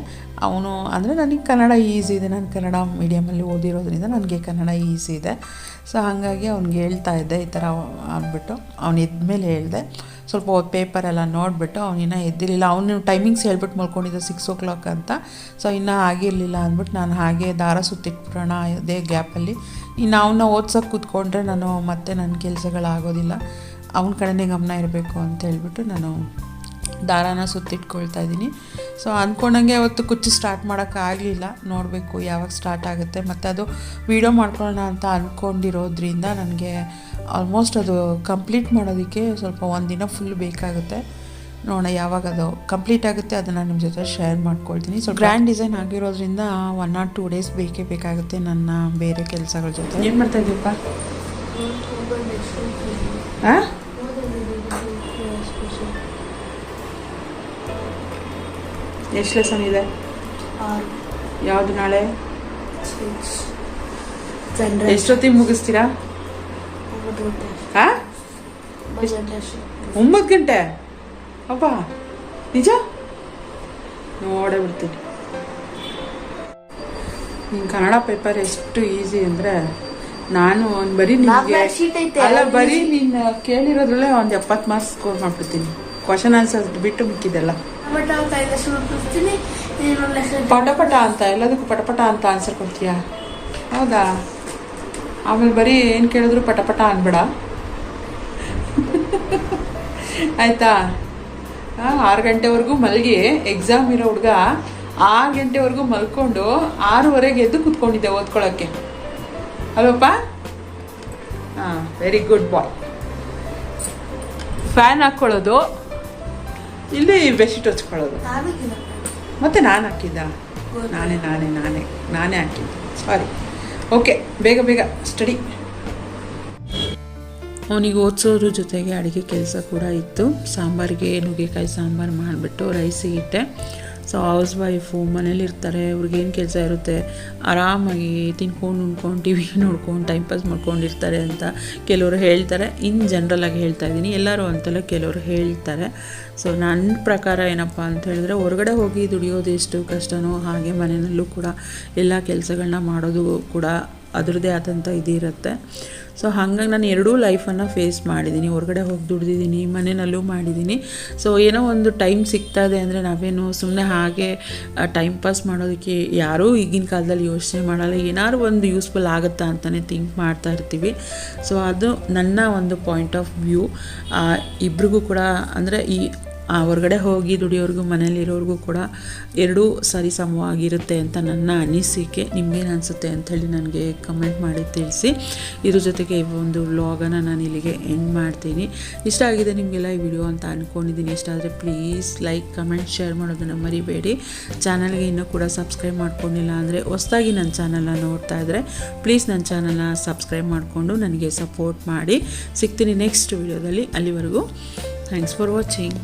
ಅವನು, ಅಂದರೆ ನನಗೆ ಕನ್ನಡ ಈಸಿ ಇದೆ. ನಾನು ಕನ್ನಡ ಮೀಡಿಯಮಲ್ಲಿ ಓದಿರೋದ್ರಿಂದ ನನಗೆ ಕನ್ನಡ ಈಸಿ ಇದೆ. ಸೊ ಹಾಗಾಗಿ ಅವ್ನಿಗೆ ಹೇಳ್ತಾ ಇದ್ದೆ ಈ ಥರ ಅಂದ್ಬಿಟ್ಟು ಅವ್ನು ಮೇಲೆ ಹೇಳಿದೆ. ಸ್ವಲ್ಪ ಹೊತ್ತು ಪೇಪರೆಲ್ಲ ನೋಡಿಬಿಟ್ಟು ಅವನಿನ್ನ ಎದ್ದಿರಲಿಲ್ಲ. ಅವನು ಟೈಮಿಂಗ್ಸ್ ಹೇಳ್ಬಿಟ್ಟು ಮಲ್ಕೊಂಡಿದ್ದ ಸಿಕ್ಸ್ ಓ ಕ್ಲಾಕ್ ಅಂತ. ಸೊ ಇನ್ನೂ ಆಗಿರಲಿಲ್ಲ ಅಂದ್ಬಿಟ್ಟು ನಾನು ಹಾಗೆ ದಾರ ಸುತ್ತಿಟ್ಬಿಡೋಣ, ಅದೇ ಗ್ಯಾಪಲ್ಲಿ. ಇನ್ನು ಅವನ್ನ ಓದ್ಸೋಕೆ ಕೂತ್ಕೊಂಡ್ರೆ ನಾನು ಮತ್ತೆ ನನ್ನ ಕೆಲಸಗಳಾಗೋದಿಲ್ಲ ಅವನ ಕಡೆನೇ ಗಮನ ಇರಬೇಕು ಅಂತ ಹೇಳ್ಬಿಟ್ಟು ನಾನು ದಾರಾನ ಸುತ್ತಿಟ್ಕೊಳ್ತಾ ಇದ್ದೀನಿ. ಸೊ ಅಂದ್ಕೊಂಡಂಗೆ ಅವತ್ತು ಕುಚ್ಚು ಸ್ಟಾರ್ಟ್ ಮಾಡೋಕ್ಕಾಗಲಿಲ್ಲ ನೋಡಬೇಕು ಯಾವಾಗ ಸ್ಟಾರ್ಟ್ ಆಗುತ್ತೆ. ಮತ್ತು ಅದು ವೀಡಿಯೋ ಮಾಡ್ಕೊಳ್ಳೋಣ ಅಂತ ಅಂದ್ಕೊಂಡಿರೋದ್ರಿಂದ ನನಗೆ ಆಲ್ಮೋಸ್ಟ್ ಅದು ಕಂಪ್ಲೀಟ್ ಮಾಡೋದಕ್ಕೆ ಸ್ವಲ್ಪ ಒಂದಿನ ಫುಲ್ ಬೇಕಾಗುತ್ತೆ. ನೋಡೋಣ ಯಾವಾಗ ಅದು ಕಂಪ್ಲೀಟ್ ಆಗುತ್ತೆ ಅದನ್ನು ನಿಮ್ಮ ಜೊತೆ ಶೇರ್ ಮಾಡ್ಕೊಳ್ತೀನಿ. ಸೊ ಗ್ರ್ಯಾಂಡ್ ಡಿಸೈನ್ ಆಗಿರೋದ್ರಿಂದ ಒನ್ ಆರ್ ಟೂ ಡೇಸ್ ಬೇಕೇ ಬೇಕಾಗುತ್ತೆ ನನ್ನ ಬೇರೆ ಕೆಲಸಗಳ ಜೊತೆ. ಏನು ಮಾಡ್ತಾ ಇದ್ದೀಪ್ಪ ಎಷ್ಟು ಲೆಸನ್ ಇದೆ? ಯಾವುದು ನಾಳೆ? ಎಷ್ಟೊತ್ತಿಗೆ ಮುಗಿಸ್ತೀರಾ? ಹಾಂ? ಒಂಬತ್ತು ಗಂಟೆ ಅಪ್ಪ ನಿಜ? ನೋಡೇ ಬಿಡ್ತೀನಿ. ನಿನ್ ಕನ್ನಡ ಪೇಪರ್ ಎಷ್ಟು ಈಸಿ ಅಂದ್ರೆ ನಾನು ಒಂದ್ ಬರೀ ನಿಮ್ಗೆ. ಅಲ್ಲ ಬರೀ ನೀನ್ ಕೇಳಿರೋದ್ರಲ್ಲೇ ಒಂದ್ ಎಪ್ಪತ್ತು ಮಾರ್ಕ್ಸ್ ಸ್ಕೋರ್ ಮಾಡ್ಬಿಡ್ತೀನಿ. ಕ್ವಶನ್ ಆನ್ಸರ್ ಬಿಟ್ಟು ಮಿಕ್ಕಿದೆಲ್ಲ ಪಟಪಟ ಅಂತ ಎಲ್ಲದಕ್ಕೂ ಪಟಪಟ ಅಂತ ಆನ್ಸರ್ ಕೊಡ್ತೀಯಾ? ಹೌದಾ? ಆಮೇಲೆ ಬರೀ ಏನು ಕೇಳಿದ್ರು ಪಟಪಟ ಅನ್ಬೇಡ. ಆಯ್ತಾ? ಆರು ಗಂಟೆವರೆಗೂ ಮಲಗಿ ಎಕ್ಸಾಮ್ ಇರೋ ಹುಡುಗ ಆರು ಗಂಟೆವರೆಗೂ ಮಲ್ಕೊಂಡು ಆರೂವರೆಗೆ ಎದ್ದು ಕೂತ್ಕೊಂಡಿದ್ದೆ ಓದ್ಕೊಳ್ಳೋಕ್ಕೆ ಅಲ್ವಪ್ಪ ಹಾಂ ವೆರಿ ಗುಡ್ ಬಾಯ್ ಫ್ಯಾನ್ ಹಾಕ್ಕೊಳ್ಳೋದು ಇಲ್ಲಿ ಬೆಡ್ಶೀಟ್ ಹಚ್ಕೊಳ್ಳೋದು. ಮತ್ತೆ ನಾನು ಹಾಕಿದ್ದ? ನಾನೇ ನಾನೇ ನಾನೇ ನಾನೇ ಹಾಕಿದ್ದೆ. ಸಾರಿ ಓಕೆ ಬೇಗ ಬೇಗ ಸ್ಟಡಿ ಅವನಿಗೆ ಓದಿಸೋದ್ರ ಜೊತೆಗೆ ಅಡುಗೆ ಕೆಲಸ ಕೂಡ ಇತ್ತು. ಸಾಂಬಾರಿಗೆ ನುಗ್ಗೆಕಾಯಿ ಸಾಂಬಾರು ಮಾಡಿಬಿಟ್ಟು ರೈಸಿಗೆ ಇಟ್ಟೆ. ಸೊ ಹೌಸ್ ವೈಫು ಮನೇಲಿರ್ತಾರೆ ಅವ್ರಿಗೇನು ಕೆಲಸ ಇರುತ್ತೆ, ಆರಾಮಾಗಿ ತಿನ್ಕೊಂಡು, ಉಣ್ಕೊಂಡು ಟಿ ವಿ ನೋಡ್ಕೊಂಡು ಟೈಮ್ ಪಾಸ್ ಮಾಡ್ಕೊಂಡಿರ್ತಾರೆ ಅಂತ ಕೆಲವರು ಹೇಳ್ತಾರೆ. ಇನ್ ಜನ್ರಲಾಗಿ ಹೇಳ್ತಾ ಇದ್ದೀನಿ. ಎಲ್ಲರೂ ಅಂತಲ್ಲ ಕೆಲವರು ಹೇಳ್ತಾರೆ. ಸೊ ನನ್ನ ಪ್ರಕಾರ ಏನಪ್ಪ ಅಂತ ಹೇಳಿದ್ರೆ, ಹೊರಗಡೆ ಹೋಗಿ ದುಡಿಯೋದು ಎಷ್ಟು ಕಷ್ಟನೋ ಹಾಗೆ ಮನೆಯಲ್ಲೂ ಕೂಡ ಎಲ್ಲ ಕೆಲಸಗಳನ್ನ ಮಾಡೋದು ಕೂಡ ಅದರದ್ದೇ ಆದಂಥ ಇದಿರುತ್ತೆ. ಸೊ ಹಾಗಾಗಿ ನಾನು ಎರಡೂ ಲೈಫನ್ನು ಫೇಸ್ ಮಾಡಿದ್ದೀನಿ ಹೊರಗಡೆ ಹೋಗಿ ದುಡ್ದಿದ್ದೀನಿ ಮನೆಯಲ್ಲೂ ಮಾಡಿದ್ದೀನಿ ಸೊ ಏನೋ ಒಂದು ಟೈಮ್ ಸಿಗ್ತಾ ಇದೆ ಅಂದರೆ ನಾವೇನು ಸುಮ್ಮನೆ ಹಾಗೆ ಟೈಮ್ ಪಾಸ್ ಮಾಡೋದಕ್ಕೆ ಯಾರೂ ಈಗಿನ ಕಾಲದಲ್ಲಿ ಯೋಚನೆ ಮಾಡಲ್ಲ. ಏನಾದ್ರು ಒಂದು ಯೂಸ್ಫುಲ್ ಆಗುತ್ತಾ ಅಂತಲೇ ಥಿಂಕ್ ಮಾಡ್ತಾ ಇರ್ತೀವಿ. ಸೊ ಅದು ನನ್ನ ಒಂದು ಪಾಯಿಂಟ್ ಆಫ್ ವ್ಯೂ ಇಬ್ರಿಗೂ ಕೂಡ ಅಂದರೆ ಈ ಹೊರಗಡೆ ಹೋಗಿ ದುಡಿಯೋರಿಗೂ ಮನೇಲಿರೋರಿಗೂ ಕೂಡ ಎರಡೂ ಸರಿ ಸಮವಾಗಿರುತ್ತೆ ಅಂತ ನನ್ನ ಅನಿಸಿಕೆ. ನಿಮ್ಗೇನು ಅನಿಸುತ್ತೆ ಅಂಥೇಳಿ ನನಗೆ ಕಮೆಂಟ್ ಮಾಡಿ ತಿಳಿಸಿ. ಇದ್ರ ಜೊತೆಗೆ ಈ ಒಂದು ವ್ಲಾಗನ್ನು ನಾನು ಇಲ್ಲಿಗೆ ಎಂಡ್ ಮಾಡ್ತೀನಿ. ಇಷ್ಟ ಆಗಿದೆ ನಿಮಗೆಲ್ಲ ಈ ವಿಡಿಯೋ ಅಂತ ಅಂದ್ಕೊಂಡಿದ್ದೀನಿ ಇಷ್ಟ ಆದರೆ ಪ್ಲೀಸ್ ಲೈಕ್ ಕಮೆಂಟ್ ಶೇರ್ ಮಾಡೋದನ್ನು ಮರಿಬೇಡಿ. ಚಾನಲ್ಗೆ ಇನ್ನೂ ಕೂಡ ಸಬ್ಸ್ಕ್ರೈಬ್ ಮಾಡ್ಕೊಂಡಿಲ್ಲ ಅಂದರೆ ಹೊಸದಾಗಿ ನನ್ನ ಚಾನಲ್ನ ನೋಡ್ತಾ ಇದ್ದರೆ ಪ್ಲೀಸ್ ನನ್ನ ಚಾನಲ್ನ ಸಬ್ಸ್ಕ್ರೈಬ್ ಮಾಡಿಕೊಂಡು ನನಗೆ ಸಪೋರ್ಟ್ ಮಾಡಿ. ಸಿಗ್ತೀನಿ ನೆಕ್ಸ್ಟ್ ವಿಡಿಯೋದಲ್ಲಿ ಅಲ್ಲಿವರೆಗೂ ಥ್ಯಾಂಕ್ಸ್ ಫಾರ್ ವಾಚಿಂಗ್